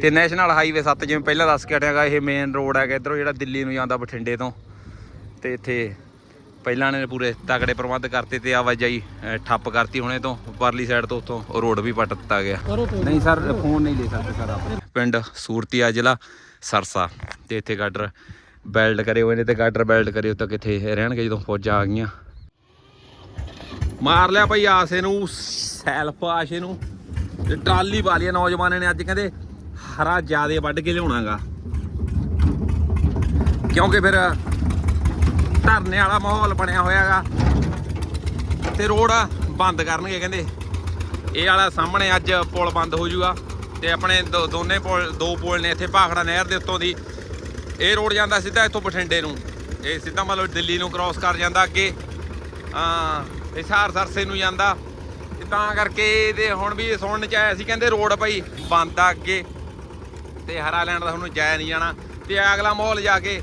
ਤੇ national highway 7 ਜਿਵੇਂ ਪਹਿਲਾਂ ਦੱਸ ਕੇ ਹਟਿਆਗਾ ਇਹ ਮੇਨ ਰੋਡ ਹੈਗਾ ਇਧਰੋਂ ਜਿਹੜਾ ਦਿੱਲੀ ਨੂੰ ਜਾਂਦਾ ਬਠਿੰਡੇ ਤੋਂ। ਤੇ ਇੱਥੇ ਪਹਿਲਾਂ ਨੇ ਪੂਰੇ ਤਗੜੇ ਪ੍ਰਬੰਧ ਕਰਤੇ ਤੇ ਆਵਾਜਾਈ ਠੱਪ ਕਰਤੀ ਹੁਣੇ ਤੋਂ ਪਰਲੀ ਸਾਈਡ ਤੋਂ ਉੱਥੋਂ ਰੋਡ ਵੀ ਪੱਟ ਦਿੱਤਾ ਗਿਆ। ਨਹੀਂ ਸਰ ਫੋਨ ਨਹੀਂ ਲੈ ਸਕਦੇ ਸਰ ਆਪ। ਪਿੰਡ ਸੂਰਤੀਆ ਜ਼ਿਲ੍ਹਾ ਸਰਸਾ। ਤੇ ਇੱਥੇ ਗਾਡਰ ਬੈਲਟ ਕਰੇ ਹੋਏ ਨੇ ਤੇ ਗਾਡਰ ਬੈਲਟ ਕਰੇ ਤਾਂ ਕਿੱਥੇ ਰਹਿਣਗੇ ਜਦੋਂ ਫੌਜਾਂ ਆ ਗਈਆਂ। ਮਾਰ ਲਿਆ ਭਾਈ ਆਸੇ ਨੂੰ ਸੈਲਫ ਆਸ਼ੇ ਨੂੰ ਤੇ ਟਰਾਲੀ ਪਾ ਲਈ ਨੌਜਵਾਨਾਂ ਨੇ ਅੱਜ, ਕਹਿੰਦੇ ਹਰਾ ਜਿਆਦੇ ਵੱਢ ਕੇ ਲਿਆਉਣਾਗਾ। ਕਿਉਂਕਿ ਫਿਰ ਧਰਨੇ ਵਾਲਾ ਮਾਹੌਲ ਬਣਿਆ ਹੋਇਆਗਾ ਤੇ ਰੋਡ ਬੰਦ ਕਰਨਗੇ, ਕਹਿੰਦੇ। ਇਹ ਵਾਲਾ ਸਾਹਮਣੇ ਅੱਜ ਪੁਲ ਬੰਦ ਹੋ ਜਾਊਗਾ ਤੇ ਆਪਣੇ ਦੋ- ਦੋਨੇ ਪੁਲ, ਦੋ ਪੁਲ ਨੇ ਇੱਥੇ ਭਾਖੜਾ ਨਹਿਰ ਦੇ ਉੱਤੋਂ ਦੀ। ਇਹ ਰੋਡ ਜਾਂਦਾ ਸਿੱਧਾ ਇੱਥੋਂ ਬਠਿੰਡੇ ਨੂੰ। ਇਹ ਸਿੱਧਾ ਮਤਲਬ ਦਿੱਲੀ ਨੂੰ ਕ੍ਰਾਸ ਕਰ ਜਾਂਦਾ ਅੱਗੇ। ਹਾਂ, ਇਹ ਸਰਸੇ ਨੂੰ ਜਾਂਦਾ। ਤੇ ਤਾਂ ਕਰਕੇ ਇਹਦੇ ਹੁਣ ਵੀ ਸੁਣਨ ਚ ਆਇਆ ਸੀ ਕਹਿੰਦੇ ਰੋਡ ਭਾਈ ਬੰਦ ਆ ਅੱਗੇ। ਤੇ ਹਰਾ ਲੈਣ ਦਾ ਤੁਹਾਨੂੰ ਜਾਇਆ ਨਹੀਂ ਜਾਣਾ। ਤੇ ਅਗਲਾ ਮਾਹੌਲ ਜਾ ਕੇ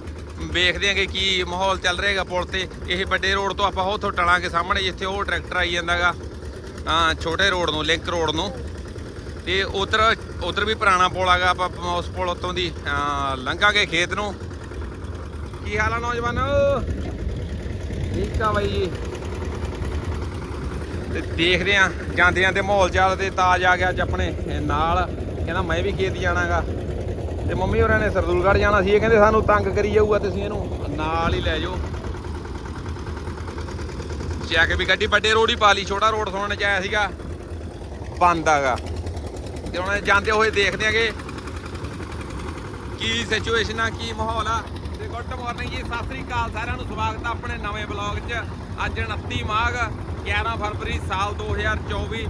ਵੇਖਦੇ ਆਂਗੇ ਕੀ ਮਾਹੌਲ ਚੱਲ ਰਿਹਾਗਾ ਪੁਲ ਤੇ। ਇਹ ਵੱਡੇ ਰੋਡ ਤੋਂ ਆਪਾਂ ਉੱਥੋਂ ਟਲਾਂਗੇ ਸਾਹਮਣੇ, ਜਿੱਥੇ ਉਹ ਟਰੈਕਟਰ ਆਈ ਜਾਂਦਾਗਾ। ਹਾਂ, ਛੋਟੇ ਰੋਡ ਨੂੰ, ਲਿੰਕ ਰੋਡ ਨੂੰ। ਤੇ ਉਧਰ ਉਧਰ ਵੀ ਪੁਰਾਣਾ ਪੁਲ ਆਗਾ, ਆਪਾਂ ਉਸ ਪੁਲ ਉੱਤੋਂ ਦੀ ਲੰਘਾਂਗੇ ਖੇਤ ਨੂੰ। ਕੀ ਹਾਲ ਆ ਨੌਜਵਾਨੋ? ਠੀਕ ਆ ਬਾਈ ਜੀ। ਤੇ ਦੇਖਦੇ ਆ, ਜਾਂਦੇ ਜਾਂਦੇ ਮਾਹੌਲ ਚਾਲ ਤੇ ਤਾਜ ਆ ਗਿਆ ਅੱਜ ਆਪਣੇ ਨਾਲ, ਕਹਿੰਦਾ ਮੈਂ ਵੀ ਖੇਤ ਜਾਣਾਗਾ। ਤੇ ਮੰਮੀ ਹੋਰਾਂ ਨੇ ਸਰਦੂਲਗੜ੍ਹ ਜਾਣਾ ਸੀ, ਇਹ ਕਹਿੰਦੇ ਸਾਨੂੰ ਤੰਗ ਕਰੀ ਜਾਊਗਾ ਤੁਸੀਂ ਇਹਨੂੰ ਨਾਲ ਹੀ ਲੈ ਜਾਓ। ਚੈੱਕ ਵੀ ਗੱਡੀ ਵੱਡੇ ਰੋਡ ਹੀ ਪਾ ਲਈ, ਛੋਟਾ ਰੋਡ ਸੁਣਨ ਚ ਆਇਆ ਸੀਗਾ, ਬੰਦ ਆਗਾ। ਤੇ ਹੁਣ ਜਾਂਦੇ ਹੋਏ ਦੇਖਦੇ ਆਂਗੇ, ਕੀ ਸਿਚੁਏਸ਼ਨ ਆ, ਕੀ ਮਾਹੌਲ ਆ। ਤੇ ਗੁੱਡ ਮਾਰਨਿੰਗ ਜੀ, ਸਤਿ ਸ੍ਰੀ ਅਕਾਲ ਸਾਰਿਆਂ ਨੂੰ, ਸਵਾਗਤ ਆ ਆਪਣੇ ਨਵੇਂ ਬਲੌਗ 'ਚ। ਅੱਜ 29 ਮਾਘ 11 ਫਰਵਰੀ ਸਾਲ 2024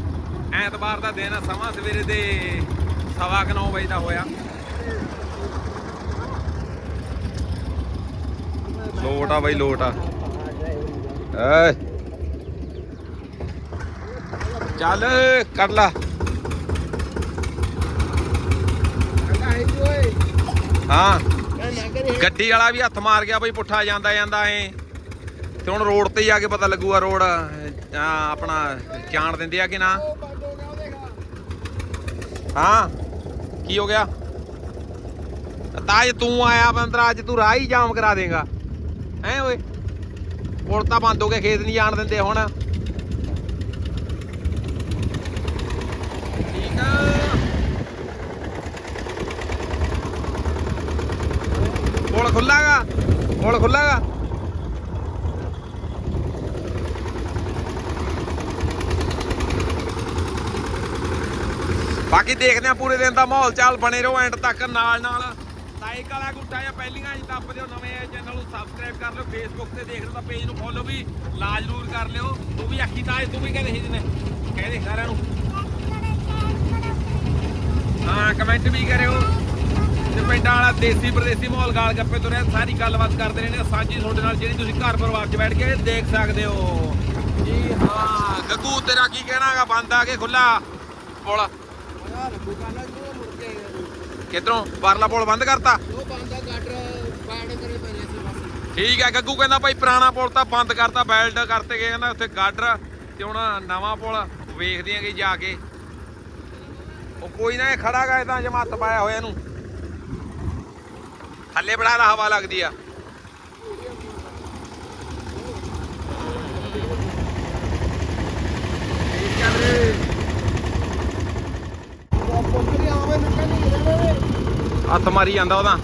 ਐਤਵਾਰ ਦਾ ਦਿਨ ਸਮਾਂ ਸਵੇਰੇ ਦੇ ਸਵਾ ਕੁ ਨੌ ਵਜੇ ਦਾ ਹੋਇਆ। ਲੋਟ ਆ ਬਾਈ, ਲੋਟ ਆ। ਏ ਚੱਲ, ਕਰ ਲਾ। ਹਾਂ। ਗੱਡੀ ਵਾਲਾ ਵੀ ਹੱਥ ਮਾਰ ਗਿਆ ਬਈ, ਪੁੱਠਾ ਜਾਂਦਾ ਜਾਂਦਾ ਏ ਤੇ ਹੁਣ ਰੋਡ ਤੇ ਜਾ ਕੇ ਪਤਾ ਲੱਗੂਗਾ ਰੋਡ। ਆਪਣਾ ਜਾਣ ਦਿੰਦੇ ਆ ਕਿ ਨਾ? ਹਾਂ? ਕੀ ਹੋ ਗਿਆ? ਤਾਂ ਅੱਜ ਤੂੰ ਆਇਆ ਬੰਦਰਾ, ਅੱਜ ਤੂੰ ਰਾਹ ਹੀ ਜਾਮ ਕਰਾ ਦੇਗਾ। ਐ ਓਏ? ਪੁਲ ਤਾਂ ਬੰਦ ਹੋ ਗਿਆ ਖੇਤ ਨਹੀਂ ਜਾਣ ਦਿੰਦੇ ਹੁਣ। ਠੀਕ ਆ। ਪੁਲ ਖੁੱਲਾਗਾ ਪੁਲ ਖੁੱਲਾਗਾ ਬਾਕੀ ਦੇਖਦੇ ਆ ਪੂਰੇ ਦਿਨ ਦਾ ਮਾਹੌਲ ਚਾਲ ਬਣੇ ਰਹੋ, ਐਂਡ ਤੱਕ ਨਾਲ ਨਾਲ ਲਾਈਕ ਵਾਲਾ ਗੁੱਟਾ ਜਾਂ ਪਹਿਲੀਆਂ ਜੀ ਦੱਬ ਦਿਓ ਨਵੇਂ ਚੈਨਲ ਨੂੰ ਸਬਸਕ੍ਰਾਈਬ ਕਰ ਲਿਓ ਫੇਸਬੁੱਕ ਤੇ ਦੇਖ ਲਓ ਤਾਂ ਪੇਜ ਨੂੰ ਫੋਲੋ ਵੀ ਲਾ ਕਰ ਲਿਓ ਤੂੰ ਵੀ ਆਖੀ ਤਾਂ ਤੂੰ ਵੀ ਕਹਿੰਦੇ ਸੀ ਜਿਹਨੇ, ਕਹਿੰਦੇ ਸਾਰਿਆਂ ਨੂੰ। ਹਾਂ ਕਮੈਂਟ ਵੀ ਕਰਿਓ। ਤੇ ਪਿੰਡਾਂ ਵਾਲਾ ਦੇਸੀ ਪ੍ਰਦੇਸੀ ਮਾਹੌਲ ਗਾਲ ਗੱਪੇ ਤੁਰਿਆ ਸਾਰੀ ਗੱਲਬਾਤ ਕਰਦੇ ਰਹਿੰਦੇ ਸਾਂਝੀ ਤੁਹਾਡੇ ਨਾਲ ਜਿਹੜੀ ਤੁਸੀਂ ਘਰ ਪਰਿਵਾਰ 'ਚ ਬੈਠ ਕੇ ਦੇਖ ਸਕਦੇ ਹੋ। ਜੀ ਹਾਂ, ਗੱਗੂ ਤੇਰਾ ਕੀ ਕਹਿਣਾਗਾ ਬੰਦ ਆ ਕੇ ਖੁੱਲਾ ਪੁਲ ਕਿਧਰੋਂ? ਪਰਲਾ ਪੁਲ ਬੰਦ ਕਰਤਾ? ਠੀਕ ਹੈ ਗੱਗੂ ਕਹਿੰਦਾ ਭਾਈ ਪੁਰਾਣਾ ਪੁਲ ਤਾਂ ਬੰਦ ਕਰਤਾ ਬੈਲਟ ਕਰਤੇ ਗਏ ਕਹਿੰਦਾ ਉੱਥੇ ਗਾਡਰ ਤੇ ਹੁਣ ਨਵਾਂ ਪੁਲ ਵੇਖਦੇ ਆਂਗੇ ਜਾ ਕੇ। ਉਹ ਕੋਈ ਨਾ ਖੜਾ ਗਾ ਤਾਂ ਜਮਾਤ ਪਾਇਆ ਹੋਇਆ ਇਹਨੂੰ। ਥੱਲੇ ਬੜਾ ਹਵਾ ਲੱਗਦੀ ਆ ਠੀਕ ਚੱਲ ਰੇ ਹੱਥ ਮਾਰੀ ਜਾਂਦਾ ਉਹਦਾ।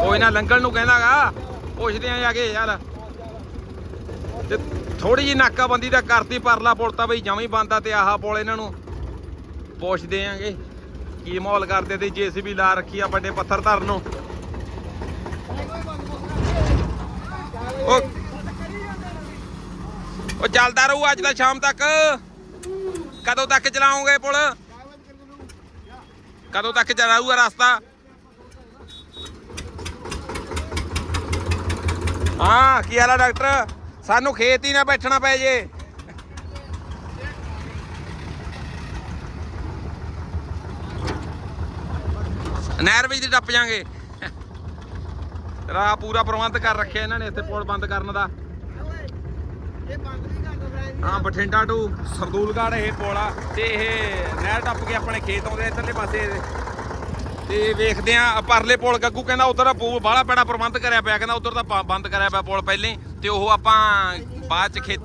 ਕੋਈ ਨਾ ਲੰਘਣ ਨੂੰ ਕਹਿੰਦਾਗਾ ਪੁੱਛਦੇ ਆ ਜਾ ਕੇ ਯਾਰ। ਤੇ ਥੋੜੀ ਜੀ ਨਾਕਾਬੰਦੀ ਤਾਂ ਕਰਤੀ ਪਰਲਾ ਪੁਲ ਤਾਂ ਬਈ ਜਮਾਂ ਹੀ ਬੰਦਾ ਤੇ ਆਹ ਪੁਲ ਇਹਨਾਂ ਨੂੰ ਪੁੱਛਦੇ ਆਂਗੇ ਕੀ ਮਾਹੌਲ ਕਰਦੇ ਤੇ ਜੀਸੀਬੀ ਲਾ ਰੱਖੀ ਆ ਵੱਡੇ ਪੱਥਰ ਧਰਨ ਨੂੰ। ਉਹ ਉਹ ਚੱਲਦਾ ਰਹੂ ਅੱਜ ਦਾ ਸ਼ਾਮ ਤੱਕ। ਕਦੋਂ ਤੱਕ ਚਲਾਉਂਗੇ ਪੁਲ? ਕਦੋਂ ਤੱਕ ਚਲਾਊਗਾ ਰਸਤਾ? ਹਾਂ, ਕੀ ਹਾਲ ਆ ਡਾਕਟਰ? ਸਾਨੂੰ ਖੇਤ ਹੀ ਨਾ ਬੈਠਣਾ ਪੈ ਜੇ। ਨਹਿਰ ਵਿੱਚ ਟੱਪ ਜਾਾਂਗੇ। ਰਾਹ ਪੂਰਾ ਪ੍ਰਬੰਧ ਕਰ ਰੱਖਿਆ ਇਹਨਾਂ ਨੇ ਇੱਥੇ ਪੁਲ ਬੰਦ ਕਰਨ ਦਾ। ਹਾਂ, ਬਠਿੰਡਾ ਟੂ ਸਰਦੂਲਗੜ੍ਹ ਇਹ ਪੁਲ ਆ। ਤੇ ਇਹ ਨਹਿਰ ਟੱਪ ਕੇ ਆਪਣੇ ਖੇਤ ਆਉਂਦੇ ਇੱਧਰਲੇ ਪਾਸੇ। ਤੇ ਵੇਖਦੇ ਆ ਪਰਲੇ ਪੁਲ ਗੱਗੂ ਕਹਿੰਦਾ ਉਧਰ ਪੂਲ ਬਾਹਲਾ ਪੈੜਾ ਪ੍ਰਬੰਧ ਕਰਿਆ ਪਿਆ, ਕਹਿੰਦਾ ਉਧਰ ਦਾ ਬੰਦ ਕਰਿਆ ਪਿਆ ਪੁਲ ਪਹਿਲੇ ਹੀ, ਤੇ ਉਹ ਆਪਾਂ ਬਾਅਦ ਚ ਖੇਤ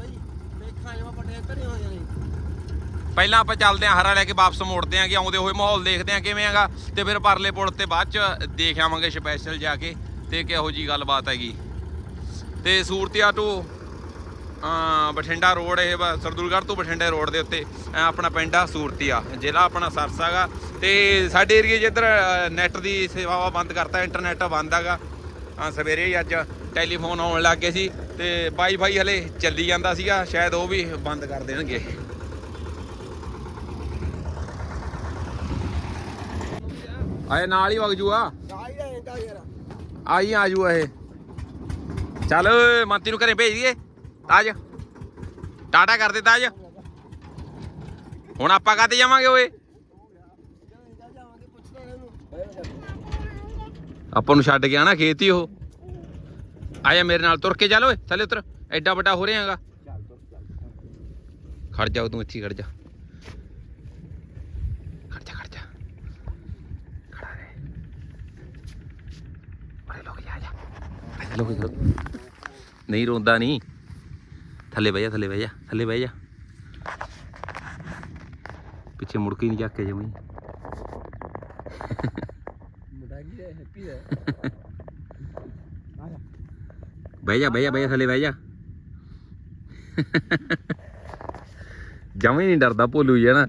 ਪਹਿਲਾਂ ਆਪਾਂ ਚੱਲਦੇ ਆਂ ਹਰਾ ਲੈ ਕੇ ਵਾਪਸ ਮੋੜਦੇ ਆਂ ਆਉਂਦੇ ਹੋਏ ਮਾਹੌਲ ਦੇਖਦੇ ਆਂ ਕਿਵੇਂ ਹੈਗਾ, ਤੇ ਫਿਰ ਪਰਲੇ ਪੁਲ ਤੇ ਬਾਅਦ ਚ ਦੇਖ ਆਵਾਂਗੇ ਸਪੈਸ਼ਲ ਜਾ ਕੇ, ਤੇ ਕਿਹੋ ਜੀ ਗੱਲਬਾਤ ਹੈਗੀ। ਤੇ ਸੂਰਤੀਆ ਟੂ ਬਠਿੰਡਾ ਰੋਡ ਇਹ ਸਰਦੂਲਗੜ੍ਹ ਤੋਂ ਬਠਿੰਡੇ ਰੋਡ ਦੇ ਉੱਤੇ ਆਪਣਾ ਪਿੰਡ ਆ ਸੂਰਤੀਆ ਜ਼ਿਲ੍ਹਾ ਆਪਣਾ ਸਰਸਾ ਗਾ। ਤੇ ਸਾਡੇ ਏਰੀਏ 'ਚ ਇੱਧਰ ਨੈਟ ਦੀ ਸੇਵਾਵਾ ਬੰਦ ਕਰਤਾ ਇੰਟਰਨੈਟ ਬੰਦ ਹੈਗਾ। ਸਵੇਰੇ ਹੀ ਅੱਜ ਟੈਲੀਫੋਨ ਆਉਣ ਲੱਗ ਗਏ ਸੀ ਤੇ ਵਾਈਫਾਈ ਹਲੇ ਚੱਲੀ ਜਾਂਦਾ ਸੀਗਾ ਸ਼ਾਇਦ ਉਹ ਵੀ ਬੰਦ ਕਰ ਦੇਣਗੇ। ਆਏ ਨਾਲ ਹੀ ਵਗ ਜੂਆ? ਗਾਈ ਦਾ ਇੰਦਾ ਯਾਰ। ਆਈ ਆ ਜੂ ਇਹ। ਚੱਲ ਮੰਤੀ ਨੂੰ ਘਰੇ ਭੇਜ ਦਈਏ। ਤਾਜ। ਟਾਟਾ ਕਰ ਦੇ ਤਾਜ। ਹੁਣ ਆਪਾਂ ਕਾਤੇ ਜਾਵਾਂਗੇ ਓਏ? ਜਾਵਾਂਗੇ ਪੁੱਛਣਾ ਆਪਾਂ ਨੂੰ ਛੱਡ ਗਿਆ ਨਾ ਖੇਤ ਹੀ ਉਹ। ਆਇਆ ਮੇਰੇ ਨਾਲ ਤੁਰ ਕੇ ਚੱਲ ਓਏ, ਥੱਲੇ ਉਤਰ। ਐਡਾ ਵੱਡਾ ਹੋ ਰਿਹਾਗਾ। ਖੜ ਜਾ ਤੂੰ ਇੱਥੇ ਖੜ ਜਾ। ਖੜ ਜਾ ਖੜ ਜਾ। ਖੜਾ ਰਹਿ। ਅਰੇ ਲੋਕ ਜਾ ਜਾ। ਲੋਕ ਨਹੀਂ ਰੋਂਦਾ ਨਹੀਂ ਥੱਲੇ ਬਹਿ ਜਾ ਥੱਲੇ ਬਹਿ ਜਾ ਥੱਲੇ ਬਹਿ ਜਾ। ਪਿੱਛੇ ਮੁੜ ਕੇ ਨਹੀਂ ਚੱਕ ਕੇ ਜਮੀ ਮੁੰਡਾ ਕੀ ਹੈ ਹੈਪੀ ਹੈ। ਜਾ ਬਹਿ ਜਾ ਬਹਿ ਜਾ ਬਹਿ ਜਾ ਥੱਲੇ ਬਹਿ ਜਾ। ਜਮੀ ਨਹੀਂ ਡਰਦਾ ਭੋਲੂ ਜਿਹਾ ਨਾ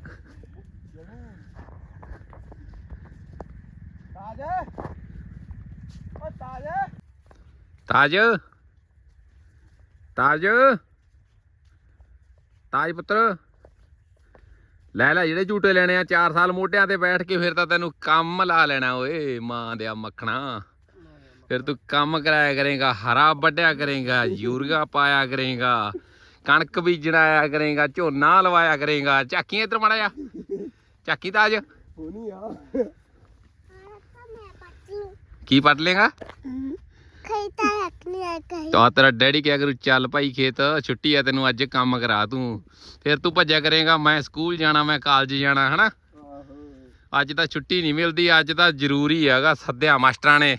ਤਾਜ। ਤਾਜ। ਤਾਜ। ਤਾਜ ਪੁੱਤਰ। ਲੈ ਲੈ ਜਿਹੜੇ ਝੂਟੇ ਲੈਣੇ ਆ 4 ਸਾਲ ਮੋਢਿਆਂ ਤੇ ਬੈਠ ਕੇ ਫਿਰ ਤਾਂ ਤੈਨੂੰ ਕੰਮ ਲਾ ਲੈਣਾ ਓਏ ਮਾਂ ਦਿਆ ਮੱਖਣਾ। ਫਿਰ ਤੂੰ ਕੰਮ ਕਰਾਇਆ ਕਰੇਗਾ ਹਰਾ ਵੱਢਿਆ ਕਰੇਗਾ ਯੂਰੀਆ ਪਾਇਆ ਕਰੇਗਾ ਕਣਕ ਬੀਜਣਾ ਆਇਆ ਕਰੇਗਾ ਝੋਨਾ ਲਵਾਇਆ ਕਰੇਗਾ। ਝਾਕੀ ਇੱਧਰ ਮਾੜਾ ਜਾ ਝਾਕੀ ਤਾਜ। ਹੋਣੀ ਆ। ਕੀ ਪੱਟ ਲੇਗਾ ਖੇਤਾ ਰੱਖਣੀ ਹੈ ਕਹੀ। ਤਾਂ ਤੇਰਾ ਡੈਡੀ ਕਿਹਾ ਕਰੂ ਚੱਲ ਭਾਈ ਖੇਤ ਛੁੱਟੀ ਆ ਤੈਨੂੰ ਅੱਜ ਕੰਮ ਕਰਾ ਤੂੰ। ਫਿਰ ਤੂੰ ਭੱਜਿਆ ਕਰੇਗਾ ਮੈਂ ਸਕੂਲ ਜਾਣਾ ਮੈਂ ਕਾਲਜ ਜਾਣਾ ਹਨਾ? ਆਹੋ। ਅੱਜ ਤਾਂ ਛੁੱਟੀ ਨਹੀਂ ਮਿਲਦੀ ਅੱਜ ਤਾਂ ਜ਼ਰੂਰੀ ਹੈਗਾ ਸੱਦਿਆ ਮਾਸਟਰਾਂ ਨੇ।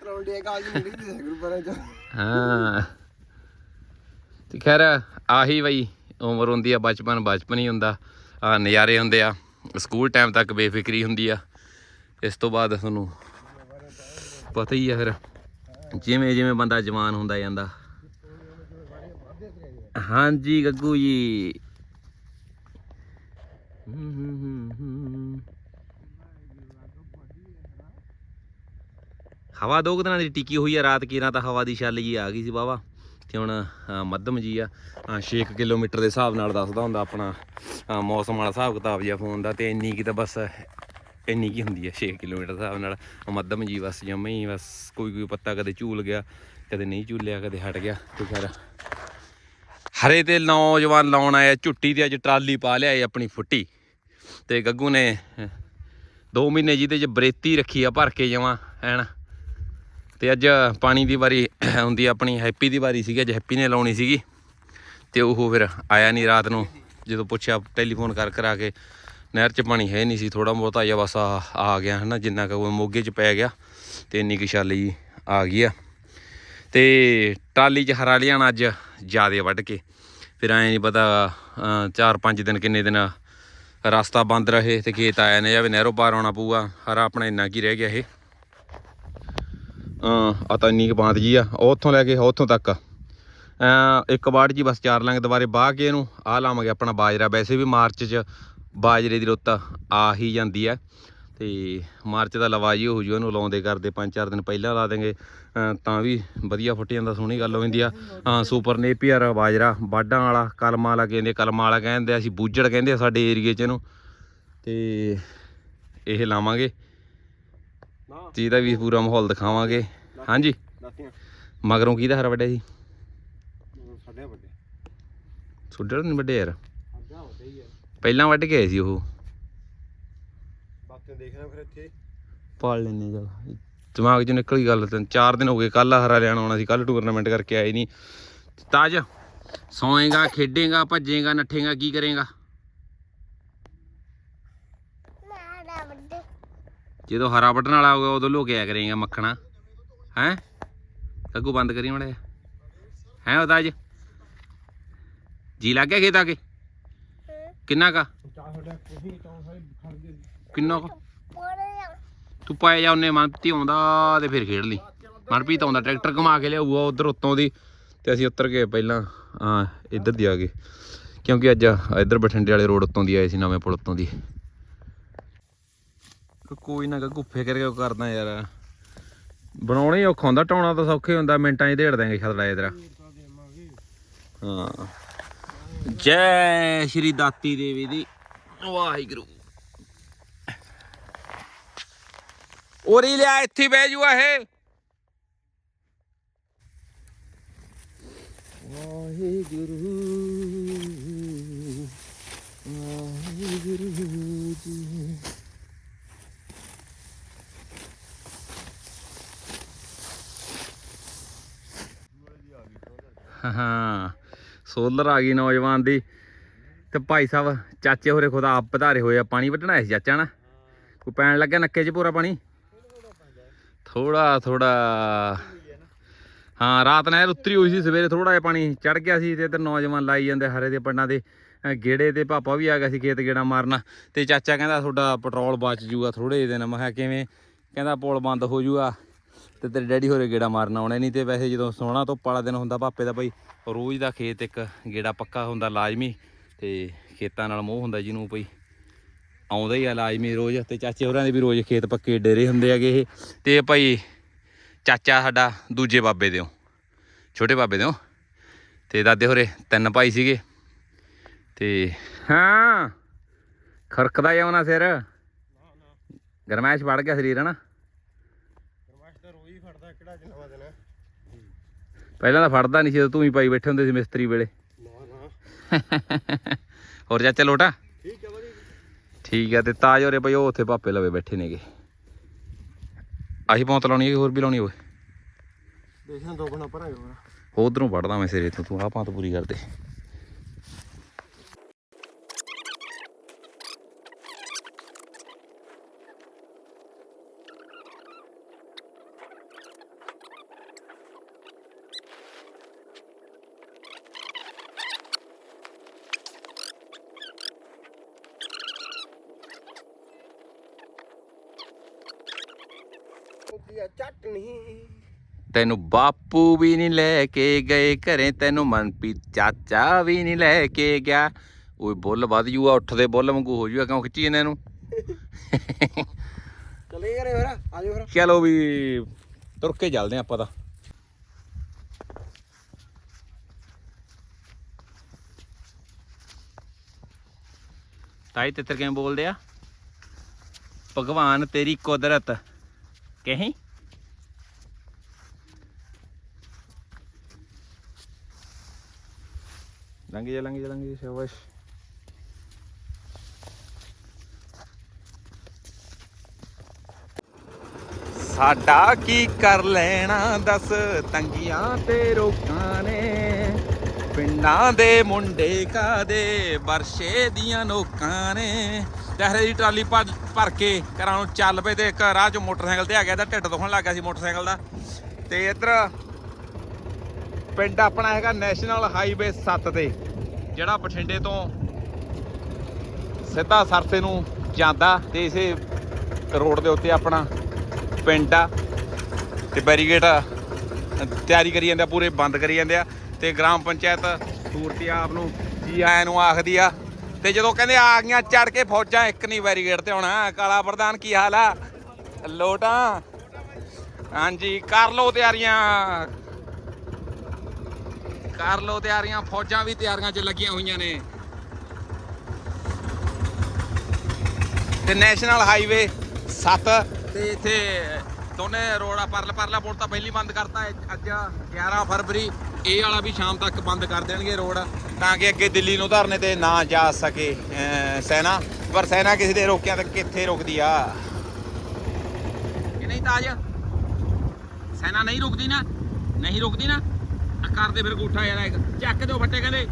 ਤਰੌਂਡੇ ਦੀ ਸੀ ਚ। ਹਾਂ। ਤੇ ਖੈਰ ਆਹੀ ਬਈ ਉਮਰ ਹੁੰਦੀ ਆ ਬਚਪਨ ਬਚਪਨ ਹੀ ਹੁੰਦਾ। ਆ ਨਜ਼ਾਰੇ ਹੁੰਦੇ ਆ ਸਕੂਲ ਟਾਈਮ ਤੱਕ ਬੇਫਿਕਰੀ ਹੁੰਦੀ ਆ। ਇਸ ਤੋਂ ਬਾਅਦ ਤੁਹਾਨੂੰ ਪਤਾ ਹੀ ਆ ਫਿਰ। ਜਿਵੇਂ ਜਿਵੇਂ ਬੰਦਾ ਜਵਾਨ ਹੁੰਦਾ ਜਾਂਦਾ। ਹਾਂਜੀ ਗੱਗੂ ਜੀ। ਹੂੰ ਹੂੰ ਹੂੰ ਹੂੰ। ਹਵਾ ਦੋ ਕੁ ਦਿਨਾਂ ਦੀ ਟਿੱਕੀ ਹੋਈ ਆ, ਰਾਤ ਕੀਰਾਂ ਤਾਂ ਹਵਾ ਦੀ ਛੱਲ ਜੀ ਆ ਗਈ ਸੀ ਵਾਹਵਾ। ਤੇ ਹੁਣ ਮੱਧਮ ਜੀ ਆ। 6 ਕਿਲੋਮੀਟਰ ਦੇ ਹਿਸਾਬ ਨਾਲ ਦੱਸਦਾ ਹੁੰਦਾ ਆਪਣਾ। ਮੌਸਮ ਵਾਲਾ ਹਿਸਾਬ ਕਿਤਾਬ ਜਿਹਾ ਫੋਨ ਦਾ ਤੇ ਇੰਨੀ ਕੀ ਤਾਂ ਬਸ ਇੰਨੀ ਕੀ ਹੁੰਦੀ ਹੈ 6 ਕਿਲੋਮੀਟਰ ਦੇ ਹਿਸਾਬ ਨਾਲ। ਮੱਧਮ ਜੀ ਬਸ, ਜਮੇ ਹੀ ਬਸ, ਕੋਈ ਕੋਈ ਪੱਤਾ ਕਦੇ ਝੂਲ ਗਿਆ, ਕਦੇ ਨਹੀਂ ਝੂਲਿਆ, ਕਦੇ ਹਟ ਗਿਆ, ਤੇ ਖੈਰ। ਹਰੇ ਤੇ ਨੌਜਵਾਨ ਲਾਉਣ ਆਇਆ ਝੁੱਟੀ ਤੇ ਅੱਜ ਟਰਾਲੀ ਪਾ ਲਿਆ ਆਪਣੀ ਫੁੱਟੀ। ਤੇ ਗੱਗੂ ਨੇ 2 ਮਹੀਨੇ ਜਿਹਦੇ ਚ ਬਰੇਤੀ ਰੱਖੀ ਆ, ਭਰ ਕੇ ਜਮਾ ਐਨ ਤੇ ਅੱਜ ਪਾਣੀ ਦੀ ਵਾਰੀ ਹੁੰਦੀ ਆਪਣੀ ਹੈਪੀ ਦੀ ਵਾਰੀ ਸੀਗੀ, ਅੱਜ ਹੈਪੀ ਨੇ ਲਾਉਣੀ ਸੀਗੀ। ਤੇ ਉਹ ਫਿਰ ਆਇਆ ਨਹੀਂ ਰਾਤ ਨੂੰ, ਜਦੋਂ ਪੁੱਛਿਆ, ਟੈਲੀਫੋਨ ਕਰ ਕਰਾ ਕੇ ਨਹਿਰ 'ਚ ਪਾਣੀ ਹੈ ਨਹੀਂ ਸੀ ਥੋੜਾ ਬਹੁਤਾ ਜਿਹਾ ਬਸ ਆ ਆ ਗਿਆ ਹਨਾ, ਜਿੰਨਾ ਕੁ ਮੋਗੇ 'ਚ ਪੈ ਗਿਆ ਤੇ ਇੰਨੀ ਕੁ ਛਾਲੀ ਆ ਗਈ ਆ। ਤੇ ਟਾਲੀ 'ਚ ਹਰਾ ਲਿਆਣਾ ਅੱਜ ਜਿਆਦੇ ਵੱਢ ਕੇ, ਫਿਰ ਐ ਨਹੀਂ ਪਤਾ 4-5 ਦਿਨ ਕਿੰਨੇ ਦਿਨ ਰਸਤਾ ਬੰਦ ਰਹੇ ਤੇ ਖੇਤ ਆਇਆ ਨੇ ਜਾਵੇ, ਨਹਿਰੋਂ ਪਾਰ ਆਉਣਾ ਪਊਗਾ, ਹਰਾ ਆਪਣਾ ਇੰਨਾ ਕੀ ਰਹਿ ਗਿਆ ਇਹ। ਆ ਤਾਂ ਇੰਨੀ ਕੁ ਬਾਂਤ ਜੀ ਆ, ਉਹ ਉੱਥੋਂ ਲੈ ਕੇ ਉੱਥੋਂ ਤੱਕ। ਇੱਕ ਵਾਰ ਜੀ ਬਸ ਚਾਰ ਲੰਗ ਦੁਬਾਰੇ ਬਾਹ ਕੇ ਇਹਨੂੰ ਆ ਲਾਵਾਂਗੇ ਆਪਣਾ ਬਾਜਰਾ, ਵੈਸੇ ਵੀ ਮਾਰਚ 'ਚ ਬਾਜਰੇ ਦੀ ਰੁੱਤ ਆ ਹੀ ਜਾਂਦੀ ਹੈ। ਤੇ ਮਾਰਚ ਦਾ ਲਵਾਜੀ ਹੋ ਜੂ ਇਹਨੂੰ ਲਾਉਂਦੇ ਕਰਦੇ ਪੰਜ ਚਾਰ ਦਿਨ ਪਹਿਲਾਂ ਲਾ ਦੇਂਗੇ ਤਾਂ ਵੀ ਵਧੀਆ ਫੁੱਟ ਜਾਂਦਾ ਸੋਹਣੀ ਗੱਲ ਹੋ ਜਾਂਦੀ ਆ। ਹਾਂ ਸੁਪਰ ਨੇਪੀਅਰ ਬਾਜਰਾ ਬਾਡਾਂ ਵਾਲਾ ਕਲਮਾਂ ਵਾਲਾ ਕਹਿੰਦੇ ਕਲਮਾਂ ਵਾਲਾ ਕਹਿੰਦੇ ਅਸੀਂ ਬੂਜੜ ਕਹਿੰਦੇ ਸਾਡੇ ਏਰੀਏ 'ਚ ਇਹਨੂੰ। ਤੇ ਇਹ ਲਾਵਾਂਗੇ। ਇਹਦਾ ਵੀ ਪੂਰਾ ਮਾਹੌਲ ਦਿਖਾਵਾਂਗੇ। ਹਾਂਜੀ। ਮਗਰੋਂ ਕਿਹਦਾ ਹਰ ਸਾਡੇ ਵੱਡੇ। ਸੁੱਡੜ ਨਹੀਂ ਵੱਡੇ ਯਾਰ। ਵੱਡੇ ਪਹਿਲਾਂ ਵੱਢ ਕੇ ਆਏ ਸੀ ਉਹ। ਬਾਕੀ ਦੇਖਣਾ ਫਿਰ ਇੱਥੇ। ਪਾਲ ਲੈਨੇ ਚਲ। ਦਿਮਾਗ 'ਚ ਨਿਕਲ ਗਈ ਗੱਲ ਤਿੰਨ ਚਾਰ ਦਿਨ ਹੋ ਗਏ ਕੱਲ ਹਰਾ ਲੈਣ ਆਉਣਾ ਸੀ ਕੱਲ ਟੂਰਨਾਮੈਂਟ ਕਰਕੇ ਆਏ ਨਹੀਂ। ਤਾਜ ਸੌਏਗਾ ਖੇਡੇਗਾ ਭੱਜੇਗਾ ਨੱਠੇਗਾ ਕੀ ਕਰੇਗਾ? ਜਦੋਂ ਹਰਾ ਵੱਢਣ ਵਾਲਾ ਹੋਊਗਾ ਉਦੋਂ ਲੁਕਿਆ ਕਰੇਗਾ ਮੱਖਣਾ। ਹੈ? ਕੱਗੂ ਬੰਦ ਕਰੀ ਮੜਿਆ ਹੈ ਉਤਾਜ ਜੀ ਲੱਗ ਗਿਆ ਖੇਤ ਆ ਕੇ? ਕਿੰਨਾ ਕਾ? ਕਿੰਨਾ ਕਾ? ਤੂੰ ਪਾਏ ਜਾ ਉਹਨੇ ਮਨਪ੍ਰੀਤ ਆਉਂਦਾ ਤੇ ਫਿਰ ਖੇਡ ਲਈ। ਮਨਪ੍ਰੀਤ ਆਉਂਦਾ, ਟਰੈਕਟਰ ਘੁਮਾ ਕੇ ਲਿਆਊਗਾ ਉਧਰ ਉੱਤੋਂ ਦੀ ਤੇ ਅਸੀਂ ਉੱਤਰ ਕੇ ਪਹਿਲਾਂ ਹਾਂ ਇੱਧਰ ਦੀ ਆ ਗਏ। ਕਿਉਂਕਿ ਅੱਜ ਇੱਧਰ ਬਠਿੰਡੇ ਵਾਲੇ ਰੋਡ ਉੱਤੋਂ ਦੀ ਆਏ ਸੀ, ਨਵੇਂ ਪੁਲ ਉੱਤੋਂ ਦੀ। ਕੋਈ ਨਾ ਗੱਗੂ ਕਰਕੇ ਕਰਦਾ ਯਾਰ। ਬਣਾਉਣਾ ਹੀ ਔਖਾ ਹੁੰਦਾ ਢਾਉਣਾ ਤਾਂ ਸੌਖੇ ਹੁੰਦਾ, ਮਿੰਟਾਂ 'ਚ ਢੇੜ ਦਾਂਗੇ ਛਤੜਾ ਇਧਰ ਹਾਂ। ਜੈ ਸ਼੍ਰੀ ਦਾਤੀ ਦੇਵੀ ਦੀ ਵਾਹਿਗੁਰੂ। ਉਰੀ ਲਿਆ ਇੱਥੇ ਬਹਿ ਜੂਆ ਇਹ। ਵਾਹਿਗੁਰੂ ਵਾਹਿਗੁਰੂ ਜੀ। ਹਾਂ। ਸੋਲਰ ਆ ਗਈ ਨੌਜਵਾਨ ਦੀ। ਤੇ ਭਾਈ ਸਾਹਿਬ, ਚਾਚੇ ਹੋਰੇ ਖੁਦਾ ਆਪ ਵਧਾਰੇ ਹੋਏ ਆ, ਪਾਣੀ ਵੱਢਣਾ ਆਇਆ ਸੀ ਚਾਚਾ ਨਾ। ਕੋਈ ਪੈਣ ਲੱਗਾ ਨੱਕੇ 'ਚ ਪੂਰਾ ਪਾਣੀ? ਥੋੜਾ ਥੋੜਾ ਹਾਂ, ਰਾਤ ਨਹਿਰ ਉਤਰੀ ਹੋਈ ਸੀ, ਸਵੇਰੇ ਥੋੜਾ ਜਿਹਾ ਪਾਣੀ ਚੜ ਗਿਆ ਸੀ ਤੇ ਇੱਧਰ ਨੌਜਵਾਨ ਲਾਈ ਜਾਂਦੇ ਹਰੇ ਦੇ ਪੰਡਾਂ ਦੇ। ਗੇੜੇ ਤੇ ਪਾਪਾ ਵੀ ਆ ਗਿਆ ਸੀ ਖੇਤ ਗੇੜਾ ਮਾਰਨਾ। ਤੇ ਚਾਚਾ ਕਹਿੰਦਾ ਤੁਹਾਡਾ ਪੈਟਰੋਲ ਬਚ ਜੂਗਾ ਥੋੜੇ ਦਿਨ। ਮੈਂ ਕਿਹਾ ਕਿਵੇਂ? ਕਹਿੰਦਾ ਪੁਲ ਬੰਦ ਹੋ ਜੂਗਾ। ਤੇ ਤੇਰੇ ਡੈਡੀ ਹੋਰੇ ਗੇੜਾ ਮਾਰਨਾ ਆਉਣਾ ਨਹੀਂ ਤੇ ਵੈਸੇ ਜਦੋਂ ਸੋਹਣਾ ਤੋਂ ਵਾਲਾ ਦਿਨ ਹੁੰਦਾ ਪਾਪੇ ਦਾ ਭਾਈ ਰੋਜ਼ ਦਾ ਖੇਤ ਇੱਕ ਗੇੜਾ ਪੱਕਾ ਹੁੰਦਾ ਲਾਜ਼ਮੀ ਤੇ ਖੇਤਾਂ ਨਾਲ ਮੋਹ ਹੁੰਦਾ ਜਿਹਨੂੰ ਭਾਈ ਆਉਂਦਾ ਹੀ ਆ ਲਾਜ਼ਮੀ ਰੋਜ਼ ਤੇ ਚਾਚੇ ਹੋਰਾਂ ਦੇ ਵੀ ਰੋਜ਼ ਖੇਤ ਪੱਕੇ ਡੇਰੇ ਹੁੰਦੇ ਹੈਗੇ ਇਹ। ਤੇ ਭਾਈ ਚਾਚਾ ਸਾਡਾ ਦੂਜੇ ਬਾਬੇ ਦਿਓ, ਛੋਟੇ ਬਾਬੇ ਦਿਓ। ਤੇ ਦਾਦੇ ਹੋਰੇ ਤਿੰਨ ਭਾਈ ਸੀਗੇ ਤੇ ਹਾਂ, ਖਰਕਦਾ ਹੀ ਆਉਣਾ ਸਿਰ। ਗਰਮੈਸ਼ ਵੜ ਗਿਆ ਸਰੀਰ, ਹਨਾ? ਪਹਿਲਾਂ ਤਾਂ ਫੜਦਾ ਨਹੀਂ ਸੀ ਜਦੋਂ ਤੂੰ ਹੀ ਪਾਈ ਬੈਠੇ ਹੁੰਦੇ ਸੀ ਮਿਸਤਰੀ ਵੇਲੇ। ਹੋਰ ਚਾਚਾ ਲੋਟਾ? ਠੀਕ ਹੈ ਬੜੀ ਠੀਕ ਆ ਤੇ ਤਾਜ ਹੋਰੇ ਬਈ ਉਹ ਉੱਥੇ ਪਾਪੇ ਲਵੇ ਬੈਠੇ ਨੇਗੇ। ਆਹੀ ਪੌਂਤ ਲਾਉਣੀ ਹੈ ਹੋਰ ਵੀ ਲਾਉਣੀ ਹੋਵੇ? ਦੇਖਾਂ ਦੋ ਬਣਾ ਭਰਾਂਗੇ ਹੋਰ। ਉਧਰੋਂ ਪੜਦਾ ਮੈਂ ਸਿਰੇ ਤੋਂ ਤੂੰ ਆਹ ਪਾਂਤ ਪੂਰੀ ਕਰ ਦੇ ਹੁੰਦੀ ਆ ਚਟਨੀ ਤੈਨੂੰ ਬਾਪੂ ਵੀ ਨਹੀਂ ਲੈ ਕੇ ਗਏ ਘਰੇ ਤੈਨੂੰ ਮਨਪ੍ਰੀਤ ਚਾਚਾ ਵੀ ਨਹੀਂ ਲੈ ਕੇ ਗਿਆ। ਓਏ ਬੁੱਲ ਵੱਧ ਜੂਗਾ ਉੱਠਦੇ ਬੁੱਲ ਵਾਂਗੂ ਹੋ ਜੂਗਾ ਕਿਉਂ ਖਿੱਚੀ ਇਹਨਾਂ? ਨੂੰ ਚਲੇ ਯਾਰ ਫਿਰ ਆ ਜਾਓ ਫਿਰ। ਚਲੋ ਵੀ ਤੁਰ ਕੇ ਚੱਲਦੇ ਆਪਾਂ ਤਾਂ। ਤਾਈ ਤਿੱਤਰ ਕਿਵੇਂ ਬੋਲਦੇ ਆ? ਭਗਵਾਨ ਤੇਰੀ ਕੁਦਰਤ ਕਹੀਂ? ਲੰਘ ਜਾ ਲੰਘ ਜਾ ਲੰਘ ਜਾ ਸ਼ਾਬਾਸ਼ ਸਾਡਾ ਕੀ ਕਰ ਲੈਣਾ, ਦੱਸ? ਤੰਗੀਆਂ ਤੇ ਰੋਕਾਂ ਨੇ। ਪਿੰਡਾਂ ਦੇ ਮੁੰਡੇ ਕਾਦੇ ਵਰਸ਼ੇ ਦੀਆਂ ਨੋਕਾਂ ਨੇ। ਤਹਰੇ ਦੀ ਟਰਾਲੀ ਭਰ ਭਰ ਕੇ ਘਰਾਂ ਨੂੰ ਚੱਲ ਪਏ ਤੇ ਇੱਕ ਰਾਹ 'ਚ ਮੋਟਰਸਾਈਕਲ ਤੇ ਆ ਗਿਆ ਤਾਂ ਢਿੱਡ ਦੁਖਣ ਲੱਗ ਗਿਆ ਸੀ ਮੋਟਰਸਾਈਕਲ ਦਾ। ਤੇ ਇੱਧਰ ਪਿੰਡ ਆਪਣਾ ਹੈਗਾ ਨੈਸ਼ਨਲ ਹਾਈਵੇ 7 ਤੇ, ਜਿਹੜਾ ਬਠਿੰਡੇ ਤੋਂ ਸਿੱਧਾ ਸਰਸੇ ਨੂੰ ਜਾਂਦਾ ਤੇ ਇਸੇ ਰੋਡ ਦੇ ਉੱਤੇ ਆਪਣਾ ਪਿੰਡ ਆ ਤੇ ਬੈਰੀਗੇਟ ਤਿਆਰੀ ਕਰੀ ਜਾਂਦੇ ਆ, ਪੂਰੇ ਬੰਦ ਕਰੀ ਜਾਂਦੇ ਆ ਤੇ ਗ੍ਰਾਮ ਪੰਚਾਇਤ ਸੂਰਤੀ ਆਪ ਨੂੰ ਜੀ ਆਇਆਂ ਨੂੰ ਆਖਦੀ ਆ ਤੇ ਜਦੋਂ ਕਹਿੰਦੇ ਆ ਗਈਆਂ ਚੜ ਕੇ ਫੌਜਾਂ, ਇੱਕ ਨਹੀਂ ਬੈਰੀਗੇਟ ਤੇ ਆਉਣਾ ਕਾਲਾ ਪ੍ਰਧਾਨ ਕੀ ਹਾਲ ਆ? ਲੋਟਾਂ। ਹਾਂਜੀ, ਕਰ ਲਓ ਤਿਆਰੀਆਂ। ਕਰ ਲਓ ਤਿਆਰੀਆਂ, ਫੌਜਾਂ ਵੀ ਤਿਆਰੀਆਂ 'ਚ ਲੱਗੀਆਂ ਹੋਈਆਂ ਨੇ। ਤੇ ਨੈਸ਼ਨਲ ਹਾਈਵੇ 7 ਤੇ ਇੱਥੇ ਦੋਨੇ ਰੋੜਾ ਪਰਲ ਪਰਲਾ ਪੁਲ ਤਾਂ ਪਹਿਲੀ ਬੰਦ ਕਰਤਾ ਹੈ। ਅੱਜ 11 ਫਰਵਰੀ, ਇਹ ਵਾਲਾ ਵੀ ਸ਼ਾਮ ਤੱਕ ਬੰਦ ਕਰ ਦੇਣਗੇ ਰੋਡ ਤਾਂ ਕਿ ਅੱਗੇ ਦਿੱਲੀ ਨੂੰ ਧਰਨੇ ਤੇ ਨਾ ਜਾ ਸਕੇ, ਅਹ, ਸੈਨਾ। ਪਰ ਸੈਨਾ ਕਿਸੇ ਦੇ ਰੋਕਿਆਂ ਤੱਕ ਕਿੱਥੇ ਰੁਕਦੀ ਆ? ਕਿ ਨਹੀਂ ਤਾਜ? ਸੈਨਾ ਨਹੀਂ ਰੁਕਦੀ ਨਾ? ਨਹੀਂ ਰੁਕਦੀ ਨਾ? ਆ ਕਰਦੇ ਫਿਰ ਗੂਠਾ ਯਾਰ ਇੱਕ। ਚੱਕ ਦਿਓ ਫੱਟੇ ਕਹਿੰਦੇ।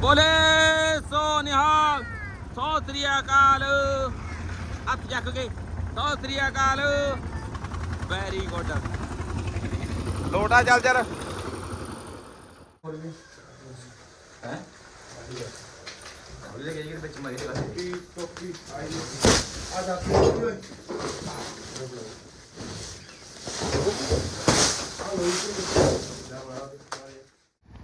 ਬੋਲੇ, ਸੋ ਨਿਹਾਲ, ਸੋ ਸ੍ਰੀ ਅਕਾਲ। ਹੱਥ ਚੱਕ ਕੇ ਸਤਿ ਸ੍ਰੀ ਅਕਾਲ। ਵੈਰੀ ਗੁੱਡ ਲੋਟਾ ਚੱਲ ਚੱਲ। ਹੈ? ਉਹਦੇ ਕੇ ਵਿੱਚ ਮਾਰੀ